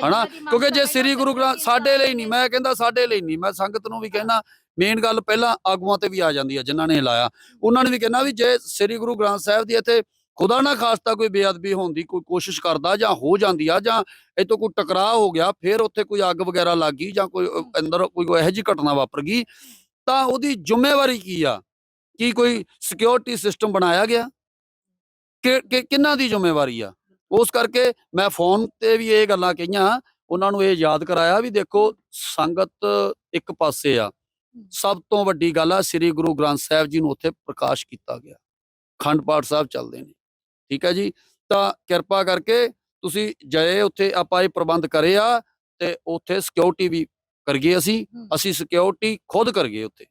ਹਨਾ? ਕਿਉਂਕਿ ਜੇ ਸ੍ਰੀ ਗੁਰੂ ਗ੍ਰੰਥ ਸਾਡੇ ਲਈ ਨਹੀਂ ਮੈਂ ਕਹਿੰਦਾ ਸਾਡੇ ਲਈ ਨਹੀਂ। ਮੈਂ ਸੰਗਤ ਨੂੰ ਵੀ ਕਹਿਣਾ ਮੇਨ ਗੱਲ ਪਹਿਲਾਂ ਆਗੂਆਂ ਤੇ ਵੀ ਆ ਜਾਂਦੀ ਆ ਜਿਨ੍ਹਾਂ ਨੇ ਲਾਇਆ। ਉਹਨਾਂ ਨੇ ਵੀ ਕਹਿਣਾ ਵੀ ਜੇ ਸ੍ਰੀ ਗੁਰੂ ਗ੍ਰੰਥ ਸਾਹਿਬ ਦੀ ਇੱਥੇ ਖੁਦਾ ਨਾ ਖਾਸਤਾ ਕੋਈ ਬੇਅਦਬੀ ਹੋਣ ਦੀ ਕੋਈ ਕੋਸ਼ਿਸ਼ ਕਰਦਾ ਜਾਂ ਹੋ ਜਾਂਦੀ ਆ ਜਾਂ ਇਤੋਂ ਕੋਈ ਟਕਰਾਅ ਹੋ ਗਿਆ ਫਿਰ ਉੱਥੇ ਕੋਈ ਅੱਗ ਵਗੈਰਾ ਲੱਗ ਗਈ ਜਾਂ ਕੋਈ ਅੰਦਰ ਕੋਈ ਇਹੋ ਜਿਹੀ ਘਟਨਾ ਵਾਪਰ ਗਈ ਤਾਂ ਉਹਦੀ ਜ਼ਿੰਮੇਵਾਰੀ ਕੀ ਆ? ਕੀ ਕੋਈ ਸਿਕਿਉਰਿਟੀ ਸਿਸਟਮ ਬਣਾਇਆ ਗਿਆ? ਕਿ ਕਿ- ਕਿਹਨਾਂ ਦੀ ਜ਼ਿੰਮੇਵਾਰੀ ਆ? ਉਸ ਕਰਕੇ ਮੈਂ ਫੋਨ ਤੇ ਵੀ ਇਹ ਗੱਲਾਂ ਕਹੀਆਂ ਉਹਨਾਂ ਨੂੰ ਇਹ ਯਾਦ ਕਰਾਇਆ ਵੀ ਦੇਖੋ ਸੰਗਤ ਇੱਕ ਪਾਸੇ ਆ। ਸਭ ਤੋਂ ਵੱਡੀ ਗੱਲ ਆ ਸ੍ਰੀ ਗੁਰੂ ਗ੍ਰੰਥ ਸਾਹਿਬ ਜੀ ਨੂੰ ਉੱਥੇ ਪ੍ਰਕਾਸ਼ ਕੀਤਾ ਗਿਆ। ਖੰਡ ਪਾਠ ਸਾਹਿਬ ਚੱਲਦੇ ਨੇ। ਠੀਕ ਹੈ ਜੀ? ਤਾਂ ਕਿਰਪਾ ਕਰਕੇ ਤੁਸੀਂ ਜਏ ਉੱਥੇ ਆਪਾਂ ਇਹ ਪ੍ਰਬੰਧ ਕਰੇ ਆ ਤੇ ਉੱਥੇ ਸਿਕਿਉਰਿਟੀ ਵੀ ਕਰਗੇ ਅਸੀਂ। ਹੂੰ। ਅਸੀਂ ਸਿਕਿਉਰਿਟੀ ਖੁਦ ਕਰਗੇ ਉੱਥੇ।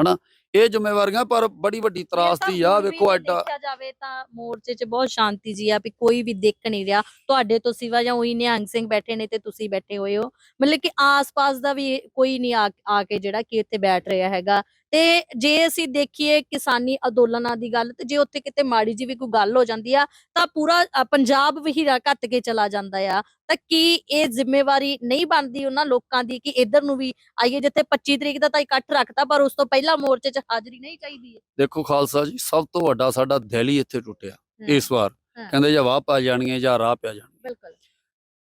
ਹਨਾ? ਇਹ ਜ਼ਿੰਮੇਵਾਰੀਆਂ ਪਰ ਬੜੀ ਵੱਡੀ ਤਰਾਸਦੀ ਆ ਵੇਖੋ ਐਡਾ ਦੇਖਿਆ ਜਾਵੇ ਤਾਂ ਮੋਰਚੇ 'ਚ ਬਹੁਤ ਸ਼ਾਂਤੀ ਜੀ ਆ ਵੀ ਕੋਈ ਵੀ ਦੇਖ ਨਹੀਂ ਰਿਹਾ। ਤੁਹਾਡੇ ਤੋਂ ਸਿਵਾ ਜਾਂ ਉਹੀ ਨਿਹੰਗ ਸਿੰਘ ਬੈਠੇ ਨੇ ਤੇ ਤੁਸੀਂ ਬੈਠੇ ਹੋਏ ਹੋ। ਮਤਲਬ ਕਿ ਆਸ-ਪਾਸ ਦਾ ਵੀ ਕੋਈ ਨਹੀਂ ਆ ਆ ਕੇ ਜਿਹੜਾ ਕਿ ਇੱਥੇ ਬੈਠ ਰਿਹਾ ਹੈਗਾ। ਤੇ ਜੇ ਅਸੀਂ ਦੇਖੀਏ ਕਿਸਾਨੀ ਅੰਦੋਲਨਾਂ ਦੀ ਗੱਲ ਤੇ ਜੇ ਉੱਥੇ ਕਿਤੇ ਮਾੜੀ ਜੀ ਵੀ ਕੋਈ ਗੱਲ ਹੋ ਜਾਂਦੀ ਆ ਤਾਂ ਪੂਰਾ ਪੰਜਾਬ ਵੀ ਹੀਰਾ ਘੱਟ ਕੇ ਚਲਾ ਜਾਂਦਾ ਆ। ਤਾਂ ਕੀ ਇਹ ਜ਼ਿੰਮੇਵਾਰੀ ਨਹੀਂ ਬਣਦੀ ਉਹਨਾਂ ਲੋਕਾਂ ਦੀ ਕਿ ਇੱਧਰ ਨੂੰ ਵੀ ਆਈਏ ਜਿੱਥੇ 25 ਤਰੀਕ ਦਾ ਤਾਂ ਇਕੱਠ ਰੱਖਤਾ ਪਰ ਉਸ ਤੋਂ ਪਹਿਲਾਂ ਮੋਰਚੇ 'ਚ ਹਾਜ਼ਰੀ ਨਹੀਂ ਚਾਹੀਦੀ ਦੇਖੋ ਖਾਲਸਾ ਜੀ ਸਭ ਤੋਂ ਵੱਡਾ ਸਾਡਾ ਦਿਲ ਹੀ ਇੱਥੇ ਟੁੱਟਿਆ ਇਸ ਵਾਰ। ਕਹਿੰਦੇ ਜਾਂ ਵਾਹ ਪਾ ਜਾਣੀਆਂ ਜਾਂ ਰਾਹ ਪੈ ਜਾਣਗੇ ਬਿਲਕੁਲ।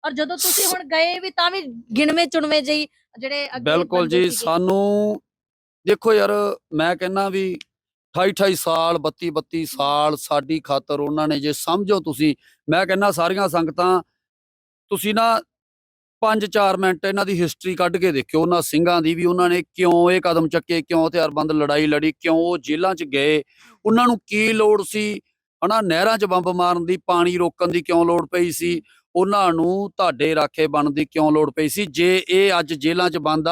ਔਰ ਜਦੋਂ ਤੁਸੀਂ ਹੁਣ ਗਏ ਵੀ ਤਾਂ ਵੀ ਗਿਣਵੇਂ ਚੁਣਵੇਂ ਜਿਹੀ ਜਿਹੜੇ ਬਿਲਕੁਲ ਜੀ। ਸਾਨੂੰ ਦੇਖੋ ਯਾਰ, ਮੈਂ ਕਹਿੰਨਾ ਵੀ 28 28 ਸਾਲ 32 32 ਸਾਲ ਸਾਡੀ ਖਾਤਰ ਉਹਨਾਂ ਨੇ ਜੇ ਸਮਝੋ ਤੁਸੀਂ, ਮੈਂ ਕਹਿੰਨਾ ਸਾਰੀਆਂ ਸੰਗਤਾਂ, ਤੁਸੀਂ ਨਾ 5-4 ਮਿੰਟ ਇਹਨਾਂ ਦੀ ਹਿਸਟਰੀ ਕੱਢ ਕੇ ਦੇਖਿਓ, ਉਹਨਾਂ ਸਿੰਘਾਂ ਦੀ ਵੀ ਉਹਨਾਂ ਨੇ ਕਿਉਂ ਇਹ ਕਦਮ ਚੱਕੇ, ਕਿਉਂ ਹਥਿਆਰਬੰਦ ਲੜਾਈ ਲੜੀ, ਕਿਉਂ ਉਹ ਜੇਲ੍ਹਾਂ 'ਚ ਗਏ, ਉਹਨਾਂ ਨੂੰ ਕੀ ਲੋੜ ਸੀ? ਹਨਾ, ਨਹਿਰਾਂ 'ਚ ਬੰਬ ਮਾਰਨ ਦੀ, ਪਾਣੀ ਰੋਕਣ ਦੀ ਕਿਉਂ ਲੋੜ ਪਈ ਸੀ? ਉਹਨਾਂ ਨੂੰ ਤੁਹਾਡੇ ਰਾਖੇ ਬਣਨ ਦੀ ਕਿਉਂ ਲੋੜ ਪਈ ਸੀ? ਜੇ ਇਹ ਅੱਜ ਜੇਲ੍ਹਾਂ 'ਚ ਬੰਦ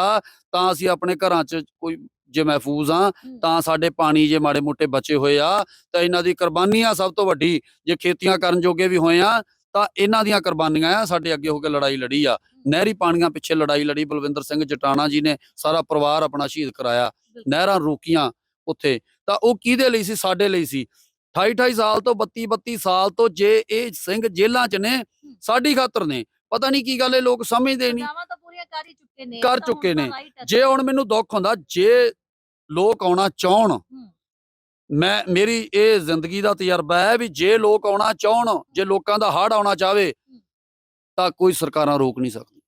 ਤਾਂ ਅਸੀਂ ਆਪਣੇ ਘਰਾਂ 'ਚ ਕੋਈ ਜੇ ਮਹਿਫੂਜ਼ ਆ। ਤਾਂ ਸਾਡੇ ਪਾਣੀ ਜੇ ਮਾੜੇ ਮੋਟੇ ਬਚੇ ਹੋਏ ਆ ਤਾਂ ਇਹਨਾਂ ਦੀ ਕੁਰਬਾਨੀਆਂ ਸਭ ਤੋਂ ਵੱਡੀ ਜੇ ਖੇਤੀਆਂ ਕਰਨ ਜੋਗੇ ਵੀ ਹੋਏ ਆ ਤਾਂ ਇਹਨਾਂ ਦੀਆਂ ਕੁਰਬਾਨੀਆਂ ਆ ਸਾਡੇ ਅੱਗੇ ਹੋ ਕੇ ਲੜਾਈ ਲੜੀ ਆ। ਨਹਿਰੀ ਪਾਣੀਆਂ ਪਿੱਛੇ ਲੜਾਈ ਲੜੀ ਬਲਵਿੰਦਰ ਸਿੰਘ ਜਟਾਣਾ ਜੀ ਨੇ ਸਾਰਾ ਪਰਿਵਾਰ ਆਪਣਾ ਸ਼ਹੀਦ ਕਰਾਇਆ। ਨਹਿਰਾਂ ਰੋਕੀਆਂ ਉੱਥੇ। ਤਾਂ ਉਹ ਕਿਹਦੇ ਲਈ ਸੀ? ਸਾਡੇ ਲਈ ਸੀ। 28 28 ਸਾਲ ਤੋਂ 32 32 ਸਾਲ ਤੋਂ ਜੇ ਇਹ ਸਿੰਘ ਜੇਲ੍ਹਾਂ 'ਚ ਨੇ ਸਾਡੀ ਖਾਤਰ ਨੇ। ਪਤਾ ਨਹੀਂ ਕੀ ਗੱਲ ਇਹ ਲੋਕ ਸਮਝਦੇ ਨਹੀਂ। ਕਰ ਚੁੱਕੇ ਨੇ। ਜੇ ਹੁਣ ਮੈਨੂੰ ਦੁੱਖ ਹੁੰਦਾ ਜੇ ਲੋਕ ਆਉਣਾ ਚਾਹਣ। ਮੈਂ ਮੇਰੀ ਇਹ ਜ਼ਿੰਦਗੀ ਦਾ ਤਜਰਬਾ ਹੈ ਵੀ ਜੇ ਲੋਕ ਆਉਣਾ ਚਾਹਣ ਜੇ ਲੋਕਾਂ ਦਾ ਹੜ ਆਉਣਾ ਚਾਹਵੇ ਤਾਂ ਕੋਈ ਸਰਕਾਰਾਂ ਰੋਕ ਨਹੀਂ ਸਕਦੀ।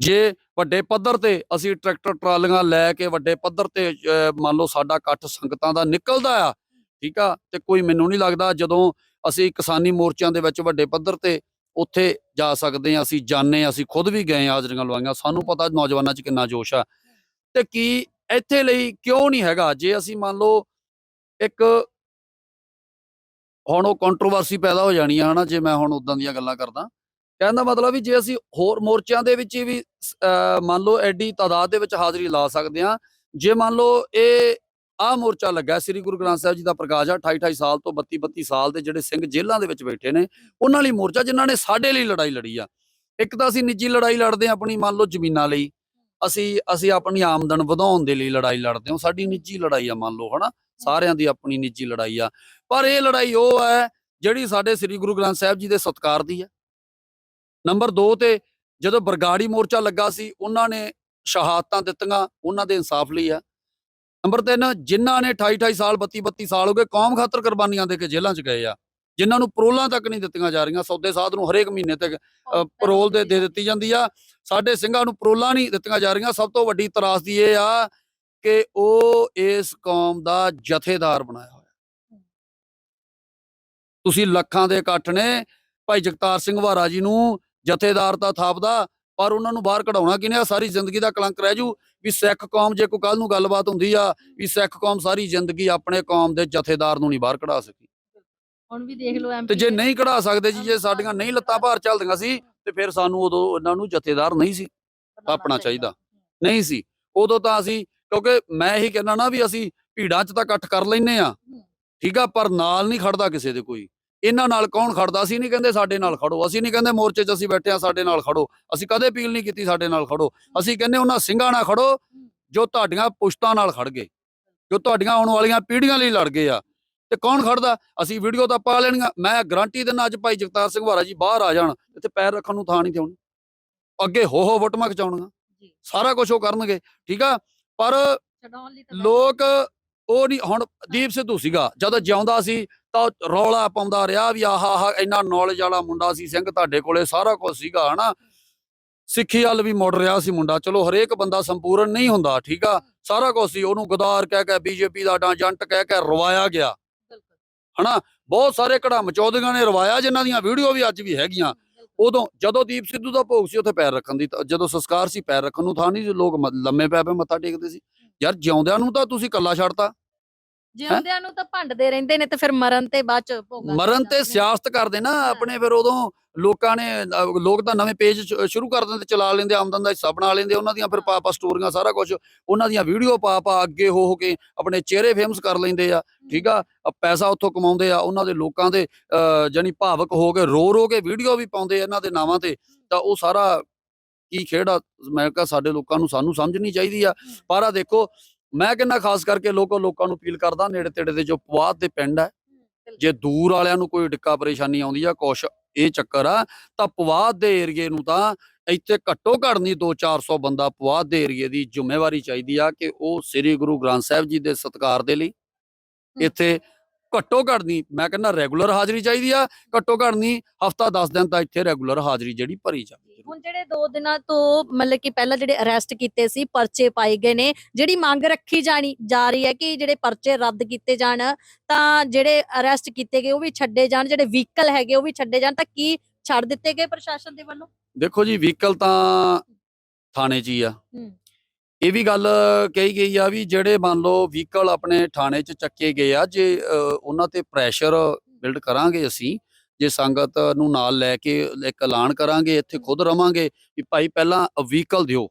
ਜੇ ਵੱਡੇ ਪੱਧਰ ਤੇ ਅਸੀਂ ਟਰੈਕਟਰ ਟਰਾਲੀਆਂ ਲੈ ਕੇ ਵੱਡੇ ਪੱਧਰ ਤੇ ਮੰਨ ਲਓ ਸਾਡਾ ਇਕੱਠ ਸੰਗਤਾਂ ਦਾ ਨਿਕਲਦਾ ਆ ਠੀਕ ਆ ਤੇ ਕੋਈ ਮੈਨੂੰ ਨਹੀਂ ਲੱਗਦਾ ਜਦੋਂ ਅਸੀਂ ਕਿਸਾਨੀ ਮੋਰਚਿਆਂ ਦੇ ਵਿੱਚ ਵੱਡੇ ਪੱਧਰ ਤੇ ਉੱਥੇ ਜਾ ਸਕਦੇ ਆ ਅਸੀਂ ਜਾਣੇ ਅਸੀਂ ਖੁਦ ਵੀ ਗਏ ਹਾਜ਼ਰੀਆਂ ਲਵਾਈਆਂ ਸਾਨੂੰ ਪਤਾ ਨੌਜਵਾਨਾਂ 'ਚ ਕਿੰਨਾ ਜੋਸ਼ ਆ। ਤੇ ਕੀ ਇੱਥੇ ਲਈ ਕਿਉਂ ਨਹੀਂ ਹੈਗਾ? ਜੇ ਅਸੀਂ ਮੰਨ ਲਓ ਇੱਕ ਹੁਣ ਉਹ ਕੰਟਰੋਵਰਸੀ ਪੈਦਾ ਹੋ ਜਾਣੀ ਆ, ਹਨਾ, ਜੇ ਮੈਂ ਹੁਣ ਉਦਾਂ ਦੀਆਂ ਗੱਲਾਂ ਕਰਦਾ। ਕਹਿਣ ਦਾ ਮਤਲਬ ਵੀ ਜੇ ਅਸੀਂ ਹੋਰ ਮੋਰਚਿਆਂ ਦੇ ਵਿੱਚ ਵੀ ਅਹ ਮੰਨ ਲਓ ਐਡੀ ਤਾਦਾਦ ਦੇ ਵਿੱਚ ਹਾਜ਼ਰੀ ਲਾ ਸਕਦੇ ਆ ਜੇ ਮੰਨ ਲਓ ਇਹ ਆ ਮੋਰਚਾ ਲੱਗਾ, ਸ੍ਰੀ ਗੁਰੂ ਗ੍ਰੰਥ ਸਾਹਿਬ ਜੀ ਦਾ ਪ੍ਰਕਾਸ਼ ਆ 28 28 ਸਾਲ ਤੋਂ 32 32 ਸਾਲ ਦੇ ਜਿਹੜੇ ਸਿੰਘ ਜੇਲ੍ਹਾਂ ਦੇ ਵਿੱਚ ਬੈਠੇ ਨੇ, ਉਹਨਾਂ ਲਈ ਮੋਰਚਾ ਜਿਨ੍ਹਾਂ ਨੇ ਸਾਡੇ ਲਈ ਲੜਾਈ ਲੜੀ ਆ। ਇੱਕ ਤਾਂ ਅਸੀਂ ਨਿੱਜੀ ਲੜਾਈ ਲੜਦੇ ਆ ਆਪਣੀ ਮੰਨ ਲਓ ਜ਼ਮੀਨਾਂ ਲਈ ਅਸੀਂ ਅਸੀਂ ਆਪਣੀ ਆਮਦਨ ਵਧਾਉਣ ਦੇ ਲਈ ਲੜਾਈ ਲੜਦੇ ਹਾਂ। ਸਾਡੀ ਨਿੱਜੀ ਲੜਾਈ ਆ ਮੰਨ ਲਓ, ਹਨਾ? ਸਾਰਿਆਂ ਦੀ ਆਪਣੀ ਨਿੱਜੀ ਲੜਾਈ ਆ। ਪਰ ਇਹ ਲੜਾਈ ਉਹ ਹੈ, ਜਿਹੜੀ ਸਾਡੇ ਸ੍ਰੀ ਗੁਰੂ ਗ੍ਰੰਥ ਸਾਹਿਬ ਜੀ ਦੇ ਸਤਕਾਰ ਦੀ ਹੈ ਨੰਬਰ 2 ਤੇ ਜਦੋਂ ਬਰਗਾੜੀ ਮੋਰਚਾ ਲੱਗਾ ਸੀ, ਉਹਨਾਂ ਨੇ ਸ਼ਹਾਦਤਾਂ ਦਿੱਤੀਆਂ, ਉਹਨਾਂ ਦੇ ਇਨਸਾਫ ਲਈ ਆ। ਨੰਬਰ 3 ਜਿਨ੍ਹਾਂ ਨੇ 28 28 ਸਾਲ 32 32 ਸਾਲ ਹੋ ਗਏ, ਕੌਮ ਖਾਤਰ ਕੁਰਬਾਨੀਆਂ ਦੇ ਕੇ ਜੇਲ੍ਹਾਂ 'ਚ ਗਏ ਆ। ਜਿਨ੍ਹਾਂ ਨੂੰ ਪਰੋਲਾਂ ਤੱਕ ਨਹੀਂ ਦਿੱਤੀਆਂ ਜਾ ਰਹੀਆਂ ਸੌਦੇ ਸਾਧ ਨੂੰ ਹਰੇਕ ਮਹੀਨੇ ਤੱਕ ਪਰੋਲ ਦੇ ਦੇ ਦਿੱਤੀ ਜਾਂਦੀ ਆ। ਸਾਡੇ ਸਿੰਘਾਂ ਨੂੰ ਪਰੋਲਾਂ ਨਹੀਂ ਦਿੱਤੀਆਂ ਜਾ ਰਹੀਆਂ। ਸਭ ਤੋਂ ਵੱਡੀ ਤਰਾਸਦੀ ਇਹ ਆ ਕਿ ਉਹ ਇਸ ਕੌਮ ਦਾ ਜਥੇਦਾਰ ਬਣਾਇਆ ਹੋਇਆ। ਤੁਸੀਂ ਲੱਖਾਂ ਦੇ ਇਕੱਠ ਨੇ। ਭਾਈ ਜਗਤਾਰ ਸਿੰਘ ਵਾਰਾ ਜੀ ਨੂੰ ਜਥੇਦਾਰ ਤਾਂ ਥਾਪਦਾ ਪਰ ਉਹਨਾਂ ਨੂੰ ਬਾਹਰ ਕਢਾਉਣਾ ਕਿਨੇ ਆ? ਸਾਰੀ ਜ਼ਿੰਦਗੀ ਦਾ ਕਲੰਕ ਰਹਿ ਜੂ ਵੀ ਸਿੱਖ ਕੌਮ ਜੇ ਕੋਈ ਕੱਲ ਨੂੰ ਗੱਲਬਾਤ ਹੁੰਦੀ ਆ ਵੀ ਸਿੱਖ ਕੌਮ ਸਾਰੀ ਜ਼ਿੰਦਗੀ ਆਪਣੇ ਕੌਮ ਦੇ ਜਥੇਦਾਰ ਨੂੰ ਨਹੀਂ ਬਾਹਰ ਕਢਾ ਸਕੀ। ਹੁਣ ਵੀ ਦੇਖ ਲਓ ਤੇ ਐਮਪੀ ਜੇ ਨਹੀਂ ਕਢਾ ਸਕਦੇ ਜੀ ਜੇ ਸਾਡੀਆਂ ਨਹੀਂ ਲੱਤਾਂ ਭਾਰ ਚੱਲਦੀਆਂ ਸੀ ਤੇ ਫਿਰ ਸਾਨੂੰ ਉਦੋਂ ਉਹਨਾਂ ਨੂੰ ਜਥੇਦਾਰ ਨਹੀਂ ਸੀ ਆਪਣਾ ਚਾਹੀਦਾ। ਨਹੀਂ ਸੀ। ਉਦੋਂ ਤਾਂ ਅਸੀਂ ਕਿਉਂਕਿ ਮੈਂ ਇਹੀ ਕਹਿੰਦਾ ਨਾ ਵੀ ਅਸੀਂ ਭੀੜਾਂ 'ਚ ਤਾਂ ਇਕੱਠ ਕਰ ਲੈਨੇ ਆ ਠੀਕ ਆ ਪਰ ਨਾਲ ਨਹੀਂ ਖੜਦਾ ਕਿਸੇ ਦੇ ਕੋਈ। ਇਹਨਾਂ ਨਾਲ ਕੌਣ ਖੜਦਾ? ਅਸੀਂ ਨਹੀਂ ਕਹਿੰਦੇ ਸਾਡੇ ਨਾਲ ਖੜੋ। ਅਸੀਂ ਨਹੀਂ ਕਹਿੰਦੇ ਮੋਰਚੇ 'ਚ ਅਸੀਂ ਬੈਠੇ ਆ ਸਾਡੇ ਨਾਲ ਖੜੋ। ਅਸੀਂ ਕਦੇ ਅਪੀਲ ਨਹੀਂ ਕੀਤੀ ਸਾਡੇ ਨਾਲ ਖੜੋ। ਅਸੀਂ ਕਹਿੰਦੇ ਉਹਨਾਂ ਸਿੰਘਾਂ ਨਾਲ ਖੜੋ ਜੋ ਤੁਹਾਡੀਆਂ ਪੁਸ਼ਤਾਂ ਨਾਲ ਖੜ ਗਏ। ਜੋ ਤੁਹਾਡੀਆਂ ਆਉਣ ਵਾਲੀਆਂ ਪੀੜ੍ਹੀਆਂ ਲਈ ਲੜ ਗਏ ਆ। ਤੇ ਕੌਣ ਖੜਦਾ? ਅਸੀਂ ਵੀਡੀਓ ਤਾਂ ਪਾ ਲੈਣੀਆਂ। ਮੈਂ ਗਾਰੰਟੀ ਦਿੰਦਾ ਅੱਜ ਭਾਈ ਜਗਤਾਰ ਸਿੰਘ ਵਾਰਾ ਜੀ ਬਾਹਰ ਆ ਜਾਣ। ਇੱਥੇ ਪੈਰ ਰੱਖਣ ਨੂੰ ਥਾਂ ਨਹੀਂ ਤੇ ਅੱਗੇ ਹੋ ਹੋ ਵਟਮਾ ਖਿਚਾਉਣੀਆਂ ਜੀ। ਸਾਰਾ ਕੁਝ ਉਹ ਕਰਨਗੇ ਠੀਕ ਆ? ਪਰ ਲੋਕ ਉਹ ਨਹੀਂ ਹੁਣ ਦੀਪ ਸਿੱਧੂ ਸੀਗਾ। ਜਦੋਂ ਜਿਉਂਦਾ ਸੀ ਤਾਂ ਰੌਲਾ ਪਾਉਂਦਾ ਰਿਹਾ ਵੀ ਆਹਾ ਆਹਾ ਇੰਨਾ ਨੌਲੇਜ ਵਾਲਾ ਮੁੰਡਾ ਸੀ ਸਿੰਘ ਤੁਹਾਡੇ ਕੋਲੇ ਸਾਰਾ ਕੁਝ ਸੀਗਾ ਹਨਾ? ਸਿੱਖੀ ਵੱਲ ਵੀ ਮੁੜ ਰਿਹਾ ਸੀ ਮੁੰਡਾ। ਚਲੋ ਹਰੇਕ ਬੰਦਾ ਸੰਪੂਰਨ ਨਹੀਂ ਹੁੰਦਾ ਠੀਕ ਆ? ਸਾਰਾ ਕੁਝ ਸੀ। ਉਹਨੂੰ ਗਦਾਰ ਕਹਿ ਕੇ ਬੀਜੇਪੀ ਦਾ ਡਾ ਏਜੰਟ ਕਹਿ ਕੇ ਰਵਾਇਆ ਗਿਆ। ਹਨਾ? ਬਹੁਤ ਸਾਰੇ ਕੜਮ ਚੌਧਰੀਆਂ ਨੇ ਰਵਾਇਆ ਜਿਨ੍ਹਾਂ ਦੀਆਂ ਵੀਡੀਓ ਵੀ ਅੱਜ ਵੀ ਹੈਗੀਆਂ। ਉਦੋਂ ਜਦੋਂ ਦੀਪ ਸਿੱਧੂ ਦਾ ਭੋਗ ਸੀ ਉੱਥੇ ਪੈਰ ਰੱਖਣ ਦੀ ਜਦੋਂ ਸੰਸਕਾਰ ਸੀ ਪੈਰ ਰੱਖਣ ਨੂੰ ਥਾਂ ਨਹੀਂ ਸੀ, ਲੋਕ ਮ- ਲੰਮੇ ਪੈ ਪੈ ਮੱਥਾ ਟੇਕਦੇ ਸੀ। ਯਾਰ ਜਿਉਂਦਿਆਂ ਨੂੰ ਤਾਂ ਤੁਸੀਂ ਕੱਲਾ ਛੱਡਤਾ। ਜਿਉਂਦਿਆਂ ਨੂੰ ਤਾਂ ਭੰਡਦੇ ਰਹਿੰਦੇ ਨੇ ਤੇ ਫਿਰ ਮਰਨ ਤੇ ਬਾਅਦ ਚ ਭੋਗਾਂ ਮਰਨ ਤੇ ਸਿਆਸਤ ਕਰਦੇ ਨਾ ਆਪਣੇ ਫਿਰ ਉਦੋਂ ਲੋਕਾਂ ਨੇ ਅਹ ਲੋਕ ਤਾਂ ਨਵੇਂ ਪੇਜ ਸ਼ੁਰੂ ਕਰ ਦਿੰਦੇ ਚਲਾ ਲੈਂਦੇ ਆਮਦਨ ਦਾ ਹਿੱਸਾ ਬਣਾ ਲੈਂਦੇ ਉਹਨਾਂ ਦੀਆਂ ਫਿਰ ਪਾਪਾ ਸਟੋਰੀਆਂ ਸਾਰਾ ਕੁਝ ਉਹਨਾਂ ਦੀਆਂ ਵੀਡੀਓ ਪਾ ਪਾ ਅੱਗੇ ਹੋ ਹੋ ਕੇ ਆਪਣੇ ਚਿਹਰੇ ਫੇਮਸ ਕਰ ਲੈਂਦੇ ਆ ਠੀਕ ਆ? ਪੈਸਾ ਉੱਥੋਂ ਕਮਾਉਂਦੇ ਆ ਉਹਨਾਂ ਦੇ ਲੋਕਾਂ ਦੇ ਜਾਣੀ ਭਾਵਕ ਹੋ ਕੇ ਰੋ ਰੋ ਕੇ ਵੀਡੀਓ ਵੀ ਪਾਉਂਦੇ ਆ ਇਹਨਾਂ ਦੇ ਨਾਵਾਂ ਤੇ ਤਾਂ ਉਹ ਸਾਰਾ ਕੀ ਖੇੜਾ ਮੈਂ ਕਹਾਂ ਸਾਡੇ ਲੋਕਾਂ ਨੂੰ ਸਾਨੂੰ ਸਮਝਣੀ ਚਾਹੀਦੀ ਆ। ਪਰ ਆ ਦੇਖੋ ਮੈਂ ਕਹਿੰਦਾ ਖਾਸ ਕਰਕੇ ਲੋਕੋ ਲੋਕਾਂ ਨੂੰ ਅਪੀਲ ਕਰਦਾ ਨੇੜੇ ਤੇੜੇ ਦੇ ਜੋ ਪਵਾਦ ਦੇ ਪਿੰਡ ਆ ਜੇ ਦੂਰ ਵਾਲਿਆਂ ਨੂੰ ਕੋਈ ਡਿੱਕਾ ਪਰੇਸ਼ਾਨੀ ਆਉਂਦੀ ਆ ਕੁਛ ਇਹ ਚੱਕਰ ਆ ਤਾਂ ਪਵਾਦ ਦੇ ਏਰੀਏ ਨੂੰ ਤਾਂ ਇੱਥੇ ਘੱਟੋ ਘੱਟ ਨਹੀਂ 2-400 ਬੰਦਾ ਪਵਾਦ ਦੇ ਏਰੀਏ ਦੀ ਜ਼ਿੰਮੇਵਾਰੀ ਚਾਹੀਦੀ ਆ ਕਿ ਉਹ ਸ੍ਰੀ ਗੁਰੂ ਗ੍ਰੰਥ ਸਾਹਿਬ ਜੀ ਦੇ ਸਤਿਕਾਰ ਦੇ ਲਈ ਇੱਥੇ ਘੱਟੋ ਘੱਟ ਨਹੀਂ ਮੈਂ ਕਹਿੰਦਾ ਰੈਗੂਲਰ ਹਾਜ਼ਰੀ ਚਾਹੀਦੀ ਆ ਘੱਟੋ ਘੱਟ ਨਹੀਂ ਹਫਤਾ 10 ਦਿਨ ਤਾਂ ਇੱਥੇ ਰੈਗੂਲਰ ਹਾਜ਼ਰੀ ਜਿਹੜੀ ਭਰੀ ਜਾਵੇ। ਹੁਣ ਜਿਹੜੇ 2 ਦਿਨਾਂ ਤੋਂ ਮਤਲਬ ਕਿ ਪਹਿਲਾਂ ਜਿਹੜੇ ਅਰੈਸਟ ਕੀਤੇ ਸੀ ਪਰਚੇ ਪਾਏ ਗਏ ਨੇ ਜਿਹੜੀ ਮੰਗ ਰੱਖੀ ਜਾਣੀ ਜਾ ਰਹੀ ਹੈ ਕਿ ਜਿਹੜੇ ਪਰਚੇ ਰੱਦ ਕੀਤੇ ਜਾਣ ਤਾਂ ਜਿਹੜੇ ਅਰੈਸਟ ਕੀਤੇ ਗਏ ਉਹ ਵੀ ਛੱਡੇ ਜਾਣ ਜਿਹੜੇ ਵਹੀਕਲ ਹੈਗੇ ਉਹ ਵੀ ਛੱਡੇ ਜਾਣ ਤਾਂ ਕੀ ਛੱਡ ਦਿੱਤੇ ਗਏ ਪ੍ਰਸ਼ਾਸਨ ਦੇ ਵੱਲੋਂ ਦੇਖੋ ਜੀ ਵਹੀਕਲ ਤਾਂ ਥਾਣੇ 'ਚ ਹੀ ਆ। ਇਹ ਵੀ ਗੱਲ ਕਹੀ ਗਈ ਆ ਵੀ ਜਿਹੜੇ ਮੰਨ ਲਓ ਵਹੀਕਲ ਆਪਣੇ ਥਾਣੇ 'ਚ ਚੱਕੇ ਗਏ ਆ ਜੇ ਉਹਨਾਂ ਤੇ ਪ੍ਰੈਸ਼ਰ ਬਿਲਡ ਕਰਾਂਗੇ ਅਸੀਂ ਜੇ ਸੰਗਤ ਨੂੰ ਨਾਲ ਲੈ ਕੇ ਇੱਕ ਐਲਾਨ ਕਰਾਂਗੇ ਇੱਥੇ ਖੁਦ ਰਵਾਂਗੇ ਵੀ ਭਾਈ ਪਹਿਲਾਂ ਵਹੀਕਲ ਦਿਓ।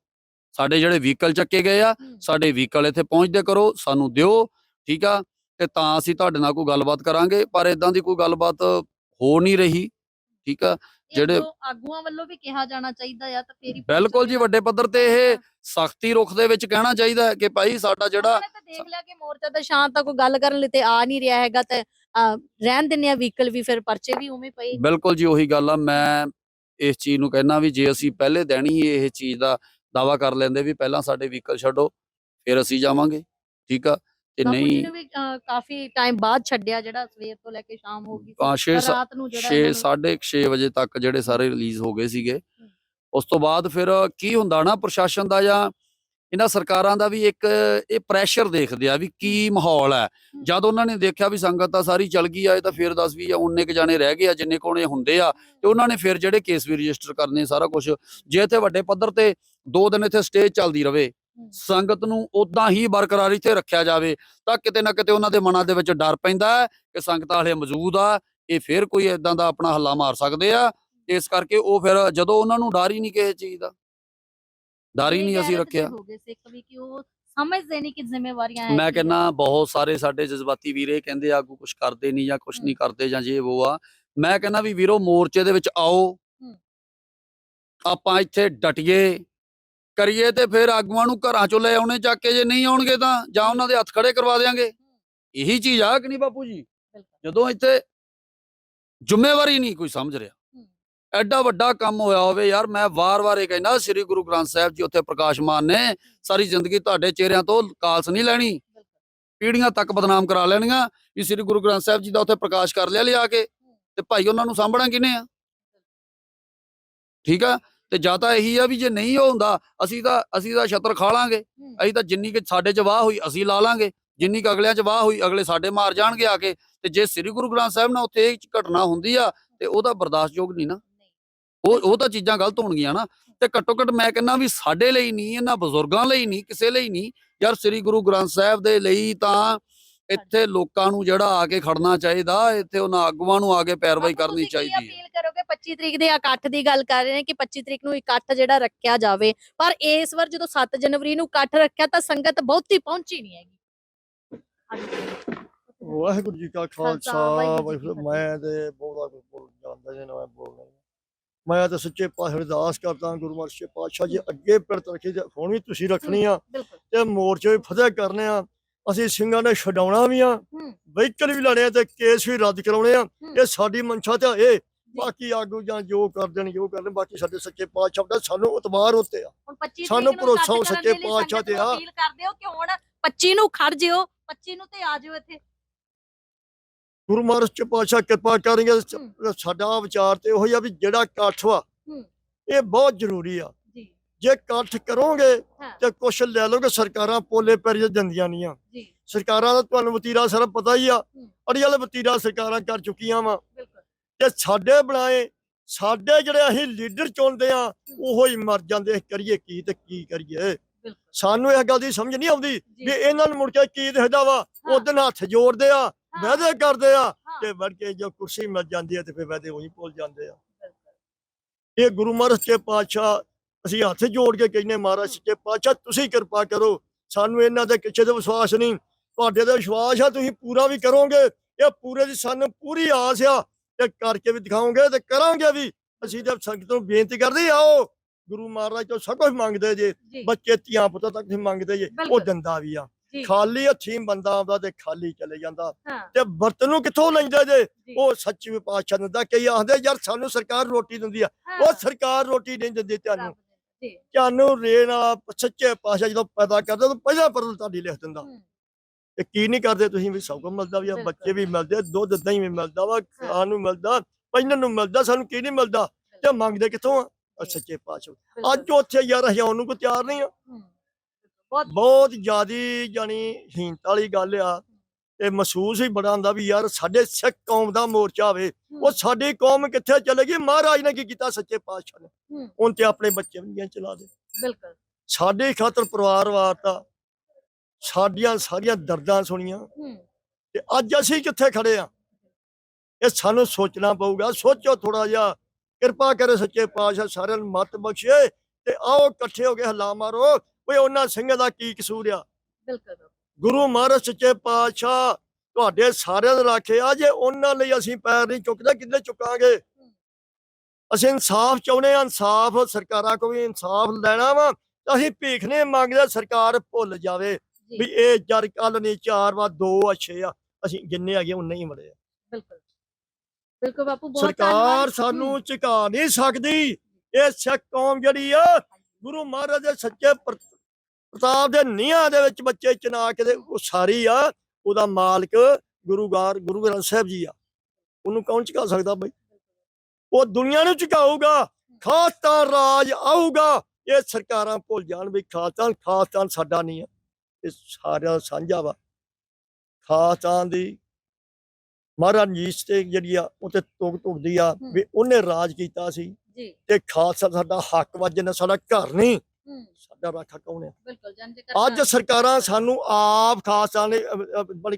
ਸਾਡੇ ਜਿਹੜੇ ਵਹੀਕਲ ਚੱਕੇ ਗਏ ਆ ਸਾਡੇ ਵਹੀਕਲ ਇੱਥੇ ਪਹੁੰਚਦੇ ਕਰੋ ਸਾਨੂੰ ਦਿਓ ਠੀਕ ਆ? ਤੇ ਤਾਂ ਅਸੀਂ ਤੁਹਾਡੇ ਨਾਲ ਕੋਈ ਗੱਲਬਾਤ ਕਰਾਂਗੇ ਪਰ ਇਦਾਂ ਦੀ ਕੋਈ ਗੱਲਬਾਤ ਹੋ ਨਹੀਂ ਰਹੀ ਠੀਕ ਆ? ਜਿਹੜੇ- ਆਗੂਆਂ ਵੱਲੋਂ ਵੀ ਕਿਹਾ ਜਾਣਾ ਚਾਹੀਦਾ ਆ ਤਾਂ ਫੇਰ ਬਿਲਕੁਲ ਜੀ ਵੱਡੇ ਪੱਧਰ ਤੇ ਇਹ ਸਖਤੀ ਰੁਖ ਦੇ ਵਿੱਚ ਕਹਿਣਾ ਚਾਹੀਦਾ ਕਿ ਭਾਈ ਸਾਡਾ ਜਿਹੜਾ ਦੇਖ ਲਿਆ ਕਿ ਮੋਰਚਾ ਤਾਂ ਸ਼ਾਂਤ ਤਾਂ ਕੋਈ ਗੱਲ ਕਰਨ ਲਈ ਤੇ ਆ ਨਹੀਂ ਰਿਹਾ ਹੈਗਾ ਤੇ ਰਹਿਣ ਦਿੰਨੇ ਆ ਵਹੀਕਲ ਵੀ ਫਿਰ ਪਰਚੇ ਵੀ ਉਵੇਂ ਪਏ। ਬਿਲਕੁਲ ਜੀ ਉਹੀ ਗੱਲ ਆ ਮੈਂ ਇਸ ਚੀਜ਼ ਨੂੰ ਕਹਿਣਾ ਵੀ ਜੇ ਅਸੀਂ ਪਹਿਲੇ ਦਿਨ ਹੀ ਇਹ ਚੀਜ਼ ਦਾ ਦਾਵਾ ਕਰ ਲੈਂਦੇ ਵੀ ਪਹਿਲਾਂ ਸਾਡੇ ਵਹੀਕਲ ਛੱਡੋ ਫਿਰ ਅਸੀਂ ਜਾਵਾਂਗੇ ਠੀਕ ਆ? ਤੇ ਨਹੀਂ ਕਾਫੀ ਟਾਈਮ ਬਾਅਦ ਛੱਡਿਆ ਜਿਹੜਾ ਸਵੇਰ ਤੋਂ ਲੈ ਕੇ ਸ਼ਾਮ ਹੋ ਗਈ ਆ ਸੀ 6 ਰਾਤ ਨੂੰ ਜਿਹੜਾ 6 ਇਹਨਾਂ ਨੂੰ- 6 ਵਜੇ ਤੱਕ ਜਿਹੜੇ ਸਾਰੇ ਰਿਲੀਜ਼ ਹੋ ਗਏ ਸੀਗੇ। ਉਸ ਤੋਂ ਬਾਅਦ ਫਿਰ ਕੀ ਹੁੰਦਾ ਨਾ ਪ੍ਰਸ਼ਾਸਨ ਦਾ ਜਾਂ ਇਹਨਾਂ ਸਰਕਾਰਾਂ ਦਾ ਵੀ ਇੱਕ ਇਹ ਪ੍ਰੈਸ਼ਰ ਦੇਖਦੇ ਆ ਵੀ ਕੀ ਮਾਹੌਲ ਹੈ। ਜਦ ਉਹਨਾਂ ਨੇ ਦੇਖਿਆ ਵੀ ਸੰਗਤ ਤਾਂ ਸਾਰੀ ਚਲ ਗਈ ਆ ਇਹ ਤਾਂ ਫਿਰ 10 20 ਜਾਂ 19 ਕ ਜਾਣੇ ਰਹਿ ਗਏ ਆ ਜਿੰਨੇ ਕੋਣੇ ਹੁੰਦੇ ਆ ਤੇ ਉਹਨਾਂ ਨੇ ਫਿਰ ਜਿਹੜੇ ਕੇਸ ਵੀ ਰਜਿਸਟਰ ਕਰਨੇ ਸਾਰਾ ਕੁਝ ਜੇ ਇੱਥੇ ਵੱਡੇ ਪੱਧਰ ਤੇ ਦੋ ਦਿਨ ਇੱਥੇ ਸਟੇਜ ਚੱਲਦੀ ਰਵੇ ਸੰਗਤ ਨੂੰ ਉਦਾਂ ਹੀ ਬਰਕਰਾਰ ਇੱਥੇ ਰੱਖਿਆ ਜਾਵੇ ਤਾਂ ਕਿਤੇ ਨਾ ਕਿਤੇ ਉਹਨਾਂ ਦੇ ਮਨਾਂ ਦੇ ਵਿੱਚ ਡਰ ਪੈਂਦਾ ਹੈ ਕਿ ਸੰਗਤ ਵਾਲੇ ਮੌਜੂਦ ਆ ਇਹ ਫਿਰ ਕੋਈ ਇਦਾਂ ਦਾ ਆਪਣਾ ਹੱਲਾ ਮਾਰ ਸਕਦੇ ਆ। ਇਸ ਕਰਕੇ ਉਹ ਫਿਰ ਜਦੋਂ ਉਹਨਾਂ ਨੂੰ ਡਰ ਹੀ ਨਹੀਂ ਕਿਸੇ ਚੀਜ਼ ਦਾ। ਡਰ ਹੀ ਨਹੀਂ ਅਸੀਂ ਰੱਖਿਆ। ਹੋ ਗਏ ਸਿੱਖ ਵੀ ਕਿ ਉਹ ਸਮਝਦੇ ਨਹੀਂ ਕਿ ਜ਼ਿੰਮੇਵਾਰੀਆਂ ਮੈਂ। ਕਹਿੰਨਾ ਬਹੁਤ ਸਾਰੇ ਸਾਡੇ ਜਜ਼ਬਾਤੀ ਵੀਰੇ ਕਹਿੰਦੇ ਆਗੂ ਕੁਝ ਕਰਦੇ ਨਹੀਂ ਜਾਂ ਕੁਝ ਨਹੀਂ ਕਰਦੇ ਜਾਂ ਜੇ ਉਹ ਆ। ਮੈਂ ਕਹਿੰਨਾ ਵੀ ਵੀਰੋ ਮੋਰਚੇ ਦੇ ਵਿੱਚ ਆਓ। ਆਪਾਂ ਇੱਥੇ ਡਟੀਏ। ਕਰੀਏ ਤੇ ਫਿਰ ਆਗੂਆਂ ਨੂੰ ਘਰਾਂ ਚੋਂ ਲੈ ਆਉਣੇ ਚੱਕ ਕੇ ਜੇ ਨਹੀਂ ਆਉਣਗੇ ਤਾਂ ਜਾਂ ਉਹਨਾਂ ਦੇ ਹੱਥ ਖੜੇ ਕਰਵਾ ਦੇਾਂਗੇ ਇਹੀ ਚੀਜ਼ ਆ ਕਿ ਨਹੀਂ ਬਾਪੂ ਜੀ। ਜਦੋਂ ਇੱਥੇ ਜ਼ਿੰਮੇਵਾਰੀ ਨਹੀਂ ਕੋਈ ਸਮਝ ਰਿਹਾ। ਐਡਾ ਵੱਡਾ ਕੰਮ ਹੋਇਆ ਹੋਵੇ ਯਾਰ, ਮੈਂ ਵਾਰ-ਵਾਰ ਇਹ ਕਹਿੰਦਾ, ਸ੍ਰੀ ਗੁਰੂ ਗ੍ਰੰਥ ਸਾਹਿਬ ਜੀ ਉੱਥੇ ਪ੍ਰਕਾਸ਼ਮਾਨ ਨੇ ਸਾਰੀ ਜ਼ਿੰਦਗੀ ਤੁਹਾਡੇ ਚਿਹਰਿਆਂ ਤੋਂ ਕਾਲਸ ਨਹੀਂ ਲੈਣੀ। ਪੀੜੀਆਂ ਤੱਕ ਬਦਨਾਮ ਕਰਾ ਲੈਣੀਆਂ ਵੀ ਸ੍ਰੀ ਗੁਰੂ ਗ੍ਰੰਥ ਸਾਹਿਬ ਜੀ ਦਾ ਉੱਥੇ ਪ੍ਰਕਾਸ਼ ਕਰ ਲਿਆ ਲਿਆ ਕੇ, ਤੇ ਭਾਈ ਉਹਨਾਂ ਨੂੰ ਸਾਂਭਣਾ ਕਿਨੇ ਆ? ਠੀਕ ਆ? ਤੇ ਜਾਂ ਤਾਂ ਇਹੀ ਆ ਵੀ ਜੇ ਨਹੀਂ ਉਹ ਹੁੰਦਾ, ਅਸੀਂ ਤਾਂ ਅਸੀਂ ਤਾਂ ਛਤਰ ਖਾ ਲਾਂਗੇ। ਅਸੀਂ ਤਾਂ ਜਿੰਨੀ ਕਿ ਸਾਡੇ ਚ ਵਾਹ ਹੋਈ, ਅਸੀਂ ਲਾ ਲਾਂਗੇ। ਜਿੰਨੀ ਕੁ ਅਗਲਿਆਂ ਚ ਵਾਹ ਹੋਈ, ਅਗਲੇ ਸਾਡੇ ਮਾਰ ਜਾਣਗੇ ਆ ਕੇ। ਤੇ ਜੇ ਸ੍ਰੀ ਗੁਰੂ ਗ੍ਰੰਥ ਸਾਹਿਬ ਨਾਲ ਉੱਥੇ ਇਹ ਘਟਨਾ ਹੁੰਦੀ ਆ, ਤੇ ਉਹਦਾ ਬਰਦਾਸ਼ਤਯੋਗ ਨਹੀਂ ਨਾ। ਉਹ ਉਹ ਤਾਂ ਚੀਜ਼ਾਂ ਗਲਤ ਹੋਣਗੀਆਂ ਨਾ। ਤੇ ਘੱਟੋ ਘੱਟ ਮੈਂ ਕਹਿੰਦਾ ਵੀ ਸਾਡੇ ਲਈ ਨਹੀਂ ਇਹਨਾਂ ਬਜ਼ੁਰਗਾਂ ਲਈ ਨਹੀਂ ਕਿਸੇ ਲਈ ਨਹੀਂ। ਯਾਰ ਸ੍ਰੀ ਗੁਰੂ ਗ੍ਰੰਥ ਸਾਹਿਬ ਦੇ ਲਈ ਤਾਂ ਇੱਥੇ ਲੋਕਾਂ ਨੂੰ ਜਿਹੜਾ ਆ ਕੇ ਖੜਨਾ ਚਾਹੀਦਾ ਇੱਥੇ ਉਹਨਾਂ ਆਗੂਆਂ ਨੂੰ ਆ ਕੇ ਪੈਰਵਾਈ ਕਰਨੀ ਚਾਹੀਦੀ ਹੈ। ਅਪੀਲ ਕਰੋਗੇ 25 ਤਰੀਕ ਦੇ ਇਕੱਠ ਦੀ ਗੱਲ ਕਰ ਰਹੇ ਨੇ ਕਿ 25 ਤਰੀਕ ਨੂੰ ਇਕੱਠ ਜਿਹੜਾ ਰੱਖਿਆ ਜਾਵੇ। ਪਰ ਇਸ ਵਾਰ ਜਦੋਂ 7 ਜਨਵਰੀ ਨੂੰ ਇਕੱਠ ਰੱਖਿਆ ਤਾਂ ਸੰਗਤ ਬਹੁਤੀ ਪਹੁੰਚੀ ਨਹੀਂ ਹੈਗੀ। ਵਾਹਿਗੁਰੂ ਜੀ ਕਾ ਖਾਲਸਾ। ਮੈਂ ਤੇ ਬਹੁਤਾ ਕੁਝ ਬੋਲ ਜਾਂਦਾ ਜੇ ਨਾ ਮੈਂ। ਮੈਂ ਤਾਂ ਸੱਚੇ ਪਾਤਸ਼ਾਹ ਅਰਦਾਸ ਕਰਦਾ ਗੁਰੂ ਮਹਾਰਾਜ ਪਾਤਸ਼ਾਹ ਜੀ ਅੱਗੇ ਪਿਰਤ ਰੱਖੀ ਹੁਣ ਵੀ ਤੁਸੀਂ ਰੱਖਣੀ ਆ ਤੇ ਮੋਰਚੇ ਵੀ ਫਤਿਹ ਕਰਨੇ ਆ ਅਸੀਂ ਸਿੰਘਾਂ ਨੇ ਛਡਾਉਣਾ ਵੀ ਆ ਵਹੀਕਲ ਵੀ ਲੜੇ ਆ ਤੇ ਕੇਸ ਵੀ ਰੱਦ ਕਰਾਉਣੇ ਆ। ਇਹ ਸਾਡੀ ਮਨਸ਼ਾ ਤੇ ਇਹ ਬਾਕੀ ਆਗੂ ਜਾਂ ਜੋ ਕਰ ਦੇਣ ਜੋ ਕਰ ਦੇਣ ਬਾਕੀ ਸਾਡੇ ਸੱਚੇ ਪਾਤਸ਼ਾਹ ਦਾ ਸਾਨੂੰ ਉਤਬਾਰ ਉੱਤੇ ਆ। ਹੁਣ 25 ਤਰੀਕ ਸਾਨੂੰ ਭਰੋਸਾ ਉਹ ਕਰਨ ਸੱਚੇ ਪਾਤਸ਼ਾਹ ਤੇ ਆ। ਅਪੀਲ ਕਰਦੇ ਹੋ ਕਿ ਹੁਣ 25 ਨੂੰ ਖੜ ਜਿਓ 25 ਨੂੰ ਤੇ ਆ ਜਿਓ ਇੱਥੇ। ਗੁਰੂ ਮਹਾਰਾਜ ਚ ਪਾਤਸ਼ਾਹ ਕਿਰਪਾ ਕਰਨਗੇ ਸਾਡਾ ਵਿਚਾਰ ਤੇ ਉਹੀ ਆ ਵੀ ਜਿਹੜਾ ਇਕੱਠ ਵਾ। ਇਹ ਬਹੁਤ ਜ਼ਰੂਰੀ ਆ। ਜੀ। ਇਕੱਠ ਕਰੋਗੇ ਤੇ ਕੁਛ ਲੈ ਲਓਗੇ ਸਰਕਾਰਾਂ ਪੋਲੇ ਪੈਰੀਏ ਦਿੰਦੀਆਂ ਨਹੀਂ ਆ ਸਰਕਾਰਾਂ ਦਾ ਤੁਹਾਨੂੰ ਵਤੀਰਾ ਸਾਰਾ ਪਤਾ ਹੀ ਆ ਹੂੰ। ਅੜੀਆਲੇ ਵਤੀਰਾ ਸਰਕਾਰਾਂ ਕਰ ਚੁੱਕੀਆਂ ਵਾ। ਤੇ ਸਾਡੇ ਬਣਾਏ ਸਾਡੇ ਜਿਹੜੇ ਅਸੀਂ ਲੀਡਰ ਚੁਣਦੇ ਆ ਉਹੋ ਹੀ ਮਰ ਜਾਂਦੇ ਕਰੀਏ ਕੀ ਤੇ ਕੀ ਕਰੀਏ। ਸਾਨੂੰ ਇਹ ਗੱਲ ਦੀ ਸਮਝ ਨਹੀਂ ਆਉਂਦੀ ਵੀ ਇਹਨਾਂ ਨੂੰ ਮੁੜ ਕੇ ਕੀ ਦਿਖਦਾ ਵਾ। ਉਹਦੇ ਹੱਥ ਜੋੜਦੇ ਆ ਵਾਅਦੇ ਕਰਦੇ ਆ ਤੇ ਵੜ ਕੇ ਜੋ ਕੁਰਸੀ ਮਿਲ ਜਾਂਦੀ ਹੈ ਤੇ ਫਿਰ ਵਾਅਦੇ ਉਹੀ ਭੁੱਲ ਜਾਂਦੇ ਆ। ਇਹ ਗੁਰੂ ਮਹਾਰਾਜ ਸੱਚੇ ਪਾਤਸ਼ਾਹ ਅਸੀਂ ਹੱਥ ਜੋੜ ਕੇ ਕਹਿੰਨੇ ਮਹਾਰਾਜ ਸੱਚੇ ਪਾਤਸ਼ਾਹ ਤੁਸੀਂ ਕਿਰਪਾ ਕਰੋ। ਸਾਨੂੰ ਇਹਨਾਂ ਦੇ ਕਿਸੇ ਤੇ ਵਿਸ਼ਵਾਸ ਨਹੀਂ। ਤੁਹਾਡੇ ਤੇ ਵਿਸ਼ਵਾਸ ਆ ਤੁਸੀਂ ਪੂਰਾ ਵੀ ਕਰੋਗੇ। ਇਹ ਪੂਰੇ ਦੀ ਸਾਨੂੰ ਪੂਰੀ ਆਸ ਆ ਤੇ ਕਰਕੇ ਵੀ ਦਿਖਾਓਗੇ ਤੇ ਕਰਾਂਗੇ ਵੀ। ਅਸੀਂ ਤੇ ਸੰਗਤ ਨੂੰ ਬੇਨਤੀ ਕਰਦੇ ਆਓ। ਗੁਰੂ ਮਹਾਰਾਜ ਤੋਂ ਸਭ ਕੁਝ ਮੰਗਦੇ ਜੇ। ਬੱਚੇ ਧੀਆਂ ਪੁੱਤਾਂ ਤੱਕ ਤੁਸੀਂ ਮੰਗਦੇ ਜੇ। ਉਹ। ਦਿੰਦਾ ਵੀ ਆ। ਜੀ। ਖਾਲੀ ਹੱਥੀਂ ਬੰਦਾ ਆਉਂਦਾ ਤੇ ਖਾਲੀ ਚਲੇ ਜਾਂਦਾ। ਹਾਂ। ਤੇ ਬਰਤਨ ਨੂੰ ਕਿੱਥੋਂ ਲੈਂਦੇ ਜੇ? ਉਹ ਸੱਚੀ ਪਾਤਸ਼ਾਹ ਦਿੰਦਾ ਕਈ ਆਖਦੇ ਯਾਰ ਸਾਨੂੰ ਸਰਕਾਰ ਰੋਟੀ ਦਿੰਦੀ ਆ। ਹਾਂ, ਉਹ ਸਰਕਾਰ ਰੋਟੀ ਨਹੀਂ ਦਿੰਦੀ ਤੁਹਾਨੂੰ। ਰੱਬ ਦੇ- ਜੀ। ਤੁਹਾਨੂੰ ਰੇਣ ਵਾਲਾ ਸੱਚੇ ਪਾਤਸ਼ਾਹ ਜਦੋਂ ਪੈਦਾ ਕਰਦਾ ਤਾਂ ਪਹਿਲਾਂ ਪਰਲ ਤੁਹਾਡੀ ਲਿਖ ਦਿੰਦਾ। ਹੂੰ, ਤੇ ਕੀ ਨਹੀਂ ਕਰਦੇ ਤੁਸੀਂ ਵੀ ਸਭ ਕੁਝ ਮਿਲਦਾ ਵੀ ਆ ਬਿਲਕੁਲ। ਬੱਚੇ ਵੀ ਮਿਲਦੇ ਆ, ਦੁੱਧ ਦਹੀਂ ਵੀ ਮਿਲਦਾ ਵਾ ਖਾਣ ਨੂੰ ਮਿਲਦਾ ਪਹਿਨਣ ਨੂੰ ਮਿਲਦਾ ਸਾਨੂੰ ਕੀ ਨਹੀਂ ਮਿਲਦਾ। ਤੇ ਮੰਗਦੇ ਕਿੱਥੋਂ ਆ? ਜੀ, ਸੱਚੇ ਪਾਤਸ਼ਾਹ। ਬਿਲਕੁਲ। ਅੱਜ ਉੱਥੇ ਯਾਰ ਅਸੀਂ ਆਉਣ ਨੂੰ ਕੋਈ ਤਿਆਰ ਨਹੀਂ ਆ। ਹੂੰ, ਬਹੁਤ ਜ਼ਿਆਦੀ ਜਾਨੀ ਹੀਨਤਾ ਵਾਲੀ ਗੱਲ ਆ। ਤੇ ਮਹਿਸੂਸ ਹੀ ਬੜਾ ਹੁੰਦਾ ਵੀ ਯਾਰ ਸਾਡੇ ਸਿੱਖ ਕੌਮ ਦਾ ਮੋਰਚਾ ਹੋਵੇ ਉਹ ਸਾਡੀ ਕੌਮ ਕਿੱਥੇ ਚਲੇਗੀ ਮਹਾਰਾਜ ਨੇ ਕੀ ਕੀਤਾ? ਸੱਚੇ ਪਾਤਸ਼ਾਹ ਨੇ। ਹੂੰ, ਉਹਨ ਤੇ ਆਪਣੇ ਬੱਚੇ ਵੀ ਚਲਾ ਦੇ। ਬਿਲਕੁਲ। ਸਾਡੇ ਖਾਤਰ ਪਰਿਵਾਰ ਵਾਰਤਾ ਸਾਡੀਆਂ ਸਾਰੀਆਂ ਦਰਦਾਂ ਸੁਣੀਆਂ। ਤੇ ਅੱਜ ਅਸੀਂ ਕਿੱਥੇ ਖੜੇ ਆ? ਇਹ ਸਾਨੂੰ ਸੋਚਣਾ ਪਊਗਾ। ਸੋਚੋ ਥੋੜਾ ਜਿਹਾ। ਕਿਰਪਾ ਕਰੇ ਸੱਚੇ ਪਾਤਸ਼ਾਹ ਸਾਰਿਆਂ ਨੂੰ ਮਤ ਬਖਸ਼ੇ ਤੇ ਆਓ ਇਕੱਠੇ ਹੋ ਕੇ ਹੱਲਾ ਮਾਰੋ। ਓਏ ਉਹਨਾਂ ਸਿੰਘਾਂ ਦਾ ਕੀ ਕਸੂਰ ਆ? ਬਿਲਕੁਲ ਗੁਰੂ ਮਹਾਰਾਜ ਸੱਚੇ ਪਾਤਸ਼ਾਹ ਤੁਹਾਡੇ ਸਾਰਿਆਂ ਦੇ ਰਾਖੇ ਆ ਜੇ ਉਹਨਾਂ ਲਈ ਅਸੀਂ ਪੈਰ ਨਹੀਂ ਚੁੱਕਦੇ ਕਿੱਦਾਂ ਚੁੱਕਾਂਗੇ? ਅਸੀਂ ਇਨਸਾਫ ਚਾਹੁੰਦੇ ਆ ਇਨਸਾਫ ਸਰਕਾਰਾਂ ਕੋਲ ਵੀ ਇਨਸਾਫ ਲੈਣਾ ਵਾ ਅਸੀਂ ਭੀਖ ਨਹੀਂ ਮੰਗਦੇ ਸਰਕਾਰ ਭੁੱਲ ਜਾਵੇ ਵੀ ਇਹ ਜਰ ਕੱਲ ਨਹੀਂ ਚਾਰ ਵਾ ਦੋ ਅੱਛੇ ਆ ਅਸੀਂ ਜਿੰਨੇ ਉਨੇ ਹੀ ਆ। ਬਿਲਕੁਲ। ਬਿਲਕੁਲ ਬਾਪੂ ਬਹੁਤ ਸਰਕਾਰ। ਸਾਨੂੰ ਝੁਕਾ ਨਹੀਂ ਸਕਦੀ। ਇਹ ਸਿੱਖ ਕੌਮ ਜਿਹੜੀ ਆ ਗੁਰੂ ਮਹਾਰਾਜ ਦੇ ਸੱਚੇ ਪ੍ਰਤਾਪ ਦੇ ਨੀਹਾਂ ਦੇ ਵਿੱਚ ਬੱਚੇ ਚਨਾ ਕੇ ਉਹ ਸਾਰੀ ਆ ਉਹਦਾ ਮਾਲਕ ਗੁਰੂਗਾਰ ਗੁਰੂ ਗ੍ਰੰਥ ਸਾਹਿਬ ਜੀ ਆ। ਉਹਨੂੰ ਕੌਣ ਝੁਕਾ ਸਕਦਾ ਬਈ? ਉਹ ਦੁਨੀਆ ਨੂੰ ਝੁਕਾਊਗਾ ਖਾਸਤਾ ਰਾਜ ਆਊਗਾ। ਇਹ ਸਰਕਾਰਾਂ ਭੁੱਲ ਜਾਣ ਵੀ ਖਾਸਤਾ ਖਾਸਤਾ ਸਾਡਾ ਨਹੀਂ ਆ। ਇਹ ਸਾਰਿਆਂ ਦਾ ਸਾਂਝਾ ਵਾ। ਖਾਸਤਾ ਦੀ ਮਹਾਰਾਜ ਨੀਚ ਤੇ ਜਿਹੜੀ ਆ ਉਹ ਤੇ ਤੁਕ ਤੁਕਦੀ ਆ। ਵੀ ਉਹਨੇ ਰਾਜ ਕੀਤਾ ਸੀ ਤੇ ਖਾਲਸਾ ਸਾਡਾ ਹੱਕ ਵਜਨ ਸਾਡਾ ਘਰ ਨਹੀਂ। ਸਾਡਾ ਰਾਖਾ ਕੌਣ ਆ ਬਿਲਕੁਲ ਜਨ ਅੱਜ ਸਰਕਾਰਾਂ ਸਾਨੂੰ ਆਪ ਖਾਲਸਾ ਨੇ ਬੜੀ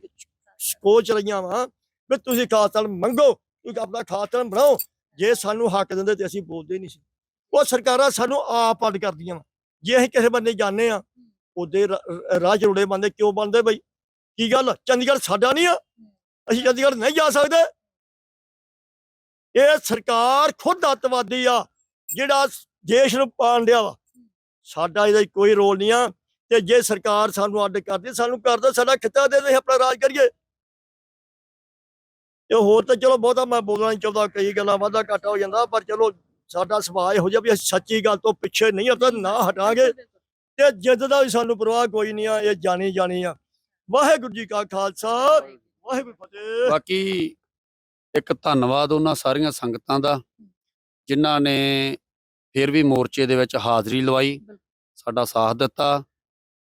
ਸੋਚ ਰਹੀਆਂ ਵਾ ਵੀ ਤੁਸੀਂ ਖਾਲਸਾ ਨੂੰ ਮੰਗੋ ਤੁਸੀਂ ਆਪਣਾ ਖਾਲਸਾ ਬਣਾਓ। ਜੇ ਸਾਨੂੰ ਹੱਕ ਦਿੰਦੇ ਤੇ ਅਸੀਂ ਬੋਲਦੇ ਹੀ ਨਹੀਂ ਸੀ। ਉਹ ਸਰਕਾਰਾਂ ਸਾਨੂੰ ਆਪ ਅੱਡ ਕਰਦੀਆਂ ਵਾ। ਜੇ ਅਸੀਂ ਕਿਸੇ ਬੰਦੇ ਜਾਂਦੇ ਆ ਉਹਦੇ ਰਾਹ ਰੁੜੇ ਬੰਦੇ ਕਿਉਂ ਬੰਦੇ ਬਈ? ਕੀ ਗੱਲ? ਚੰਡੀਗੜ੍ਹ ਸਾਡਾ ਨਹੀਂ ਆ। ਅਸੀਂ ਚੰਡੀਗੜ੍ਹ ਨਹੀਂ ਜਾ ਸਕਦੇ। ਇਹ ਸਰਕਾਰ ਖੁਦ ਅੱਤਵਾਦੀ ਆ ਜਿਹੜਾ ਦੇਸ਼ ਨੂੰ ਪਾਣ ਡਿਆ ਵਾ। ਸਾਡਾ ਇਹਦਾ ਕੋਈ ਰੋਲ ਨਹੀਂ ਆ ਤੇ ਜੇ ਸਰਕਾਰ ਸਾਨੂੰ ਅੱਡ ਕਰਦੀ, ਸਾਨੂੰ ਕਰਦਾ ਸਾਡਾ ਖਿੱਤਾ ਦੇ ਦੇ ਆਪਣਾ ਰਾਜ ਕਰੀਏ। ਇਹ ਹੋਰ ਤਾਂ ਚਲੋ ਬਹੁਤਾ ਮੈਂ ਬੋਲਣਾ ਨਹੀਂ ਚਾਹੁੰਦਾ, ਕਈ ਗੱਲਾਂ ਵਾਧਾ ਘਾਟਾ ਹੋ ਜਾਂਦਾ, ਪਰ ਚਲੋ ਸਾਡਾ ਸੁਭਾਅ ਇਹੋ ਜਿਹਾ ਵੀ ਸੱਚੀ ਗੱਲ ਤੋਂ ਪਿੱਛੇ ਨਹੀਂ ਹਟਦਾ ਨਾ ਹਟਾਂਗੇ। ਤੇ ਜਿੱਦ ਦਾ ਵੀ ਸਾਨੂੰ ਪਰਵਾਹ ਕੋਈ ਨਹੀਂ ਆ, ਇਹ ਜਾਣੀ ਜਾਣੀ ਆ। ਵਾਹਿਗੁਰੂ ਜੀ ਕਾ ਖਾਲਸਾ, ਵਾਹਿਗੁਰੂ ਫਤਿਹ। ਬਾਕੀ ਇੱਕ ਧੰਨਵਾਦ ਉਹਨਾਂ ਸਾਰੀਆਂ ਸੰਗਤਾਂ ਦਾ, ਜਿਨ੍ਹਾਂ ਨੇ ਫਿਰ ਵੀ ਮੋਰਚੇ ਦੇ ਵਿੱਚ ਹਾਜ਼ਰੀ ਲਵਾਈ ਸਾਡਾ ਸਾਥ ਦਿੱਤਾ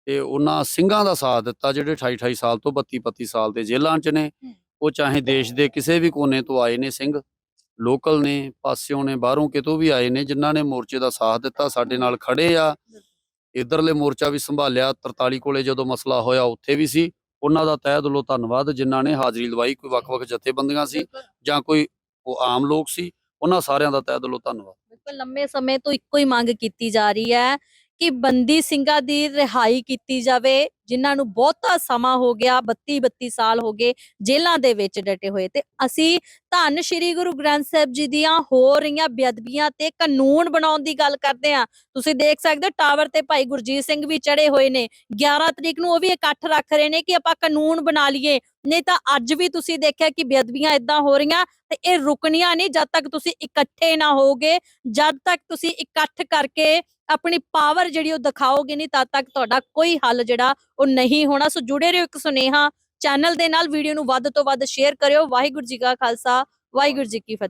ਤੇ ਉਹਨਾਂ ਸਿੰਘਾਂ ਦਾ ਸਾਥ ਦਿੱਤਾ ਜਿਹੜੇ 28 28 ਸਾਲ ਤੋਂ 32 32 ਸਾਲ ਦੇ ਜੇਲ੍ਹਾਂ 'ਚ ਨੇ। ਉਹ ਚਾਹੇ ਦੇਸ਼ ਦੇ ਕਿਸੇ ਵੀ ਕੋਨੇ ਤੋਂ ਆਏ ਨੇ ਸਿੰਘ ਲੋਕਲ ਨੇ ਪਾਸਿਓਂ ਨੇ ਬਾਹਰੋਂ ਕਿਤੋਂ ਵੀ ਆਏ ਨੇ ਜਿਨ੍ਹਾਂ ਨੇ ਮੋਰਚੇ ਦਾ ਸਾਥ ਦਿੱਤਾ ਸਾਡੇ ਨਾਲ ਖੜੇ ਆ। ਇਧਰਲੇ ਮੋਰਚਾ ਵੀ ਸੰਭਾਲਿਆ 43 ਕੋਲੇ ਜਦੋਂ ਮਸਲਾ ਹੋਇਆ ਉੱਥੇ ਵੀ ਸੀ। ਉਹਨਾਂ ਦਾ ਤਹਿ ਦਿਲੋਂ ਧੰਨਵਾਦ ਜਿਨ੍ਹਾਂ ਨੇ ਹਾਜ਼ਰੀ ਲਵਾਈ ਕੋਈ ਵੱਖ-ਵੱਖ ਜਥੇਬੰਦੀਆਂ ਸੀ ਜਾਂ ਕੋਈ ਉਹ ਆਮ ਲੋਕ ਸੀ ਉਹਨਾਂ ਸਾਰਿਆਂ ਦਾ ਤਹਿ ਦਿਲੋਂ ਧੰਨਵਾਦ। ਲੰਮੇ ਸਮੇਂ ਤੋਂ ਇੱਕੋ ਹੀ ਮੰਗ ਕੀਤੀ ਜਾ ਰਹੀ ਹੈ ਕਿ ਬੰਦੀ ਸਿੰਘਾਂ ਦੀ ਰਿਹਾਈ ਕੀਤੀ ਜਾਵੇ। ਜਿਨ੍ਹਾਂ ਨੂੰ ਬਹੁਤਾ ਸਮਾਂ ਹੋ ਗਿਆ 32 32 ਸਾਲ ਹੋ ਗਏ ਜੇਲ੍ਹਾਂ ਦੇ ਵਿੱਚ ਡਟੇ ਹੋਏ। ਤੇ ਅਸੀਂ ਧੰਨ ਸ਼੍ਰੀ ਗੁਰੂ ਗ੍ਰੰਥ ਸਾਹਿਬ ਜੀ ਦੀਆਂ ਹੋ ਰਹੀਆਂ ਬੇਅਦਬੀਆਂ ਤੇ ਕਾਨੂੰਨ ਬਣਾਉਣ ਦੀ ਗੱਲ ਕਰਦੇ ਆ ਤੁਸੀਂ ਦੇਖ ਸਕਦੇ ਹੋ ਟਾਵਰ ਤੇ ਭਾਈ ਗੁਰਜੀਤ ਸਿੰਘ ਵੀ ਚੜੇ ਹੋਏ ਨੇ। 11 ਤਰੀਕ ਨੂੰ ਉਹ ਵੀ ਇਕੱਠ ਰੱਖ ਰਹੇ ਨੇ ਕਿ ਆਪਾਂ ਕਾਨੂੰਨ ਬਣਾ ਲਈਏ। ਨਹੀਂ ਤਾਂ ਅੱਜ ਵੀ ਤੁਸੀਂ ਦੇਖਿਆ ਕਿ ਬੇਅਦਬੀਆਂ ਇਦਾਂ ਹੋ ਰਹੀਆਂ ਤੇ ਇਹ ਰੁਕਣੀਆਂ ਨਹੀਂ ਜਦ ਤੱਕ ਤੁਸੀਂ ਇਕੱਠੇ ਨਾ ਹੋਗੇ ਜਦ ਤੱਕ ਤੁਸੀਂ ਇਕੱਠ ਕਰਕੇ ਆਪਣੀ ਪਾਵਰ ਜਿਹੜੀ ਉਹ ਦਿਖਾਓਗੇ ਨਹੀਂ, ਤਦ ਤੱਕ ਤੁਹਾਡਾ ਕੋਈ ਹੱਲ ਜਿਹੜਾ ਉਹ ਨਹੀਂ ਹੋਣਾ। ਸੋ ਜੁੜੇ ਰਹੋ ਇੱਕ ਸੁਨੇਹਾ। ਚੈਨਲ ਦੇ ਨਾਲ ਵੀਡੀਓ ਨੂੰ ਵੱਧ ਤੋਂ ਵੱਧ ਸ਼ੇਅਰ ਕਰਿਓ। ਵਾਹਿਗੁਰੂ ਜੀ ਕਾ ਖਾਲਸਾ। ਵਾਹਿਗੁਰੂ ਜੀ ਕੀ ਫਤਿਹ।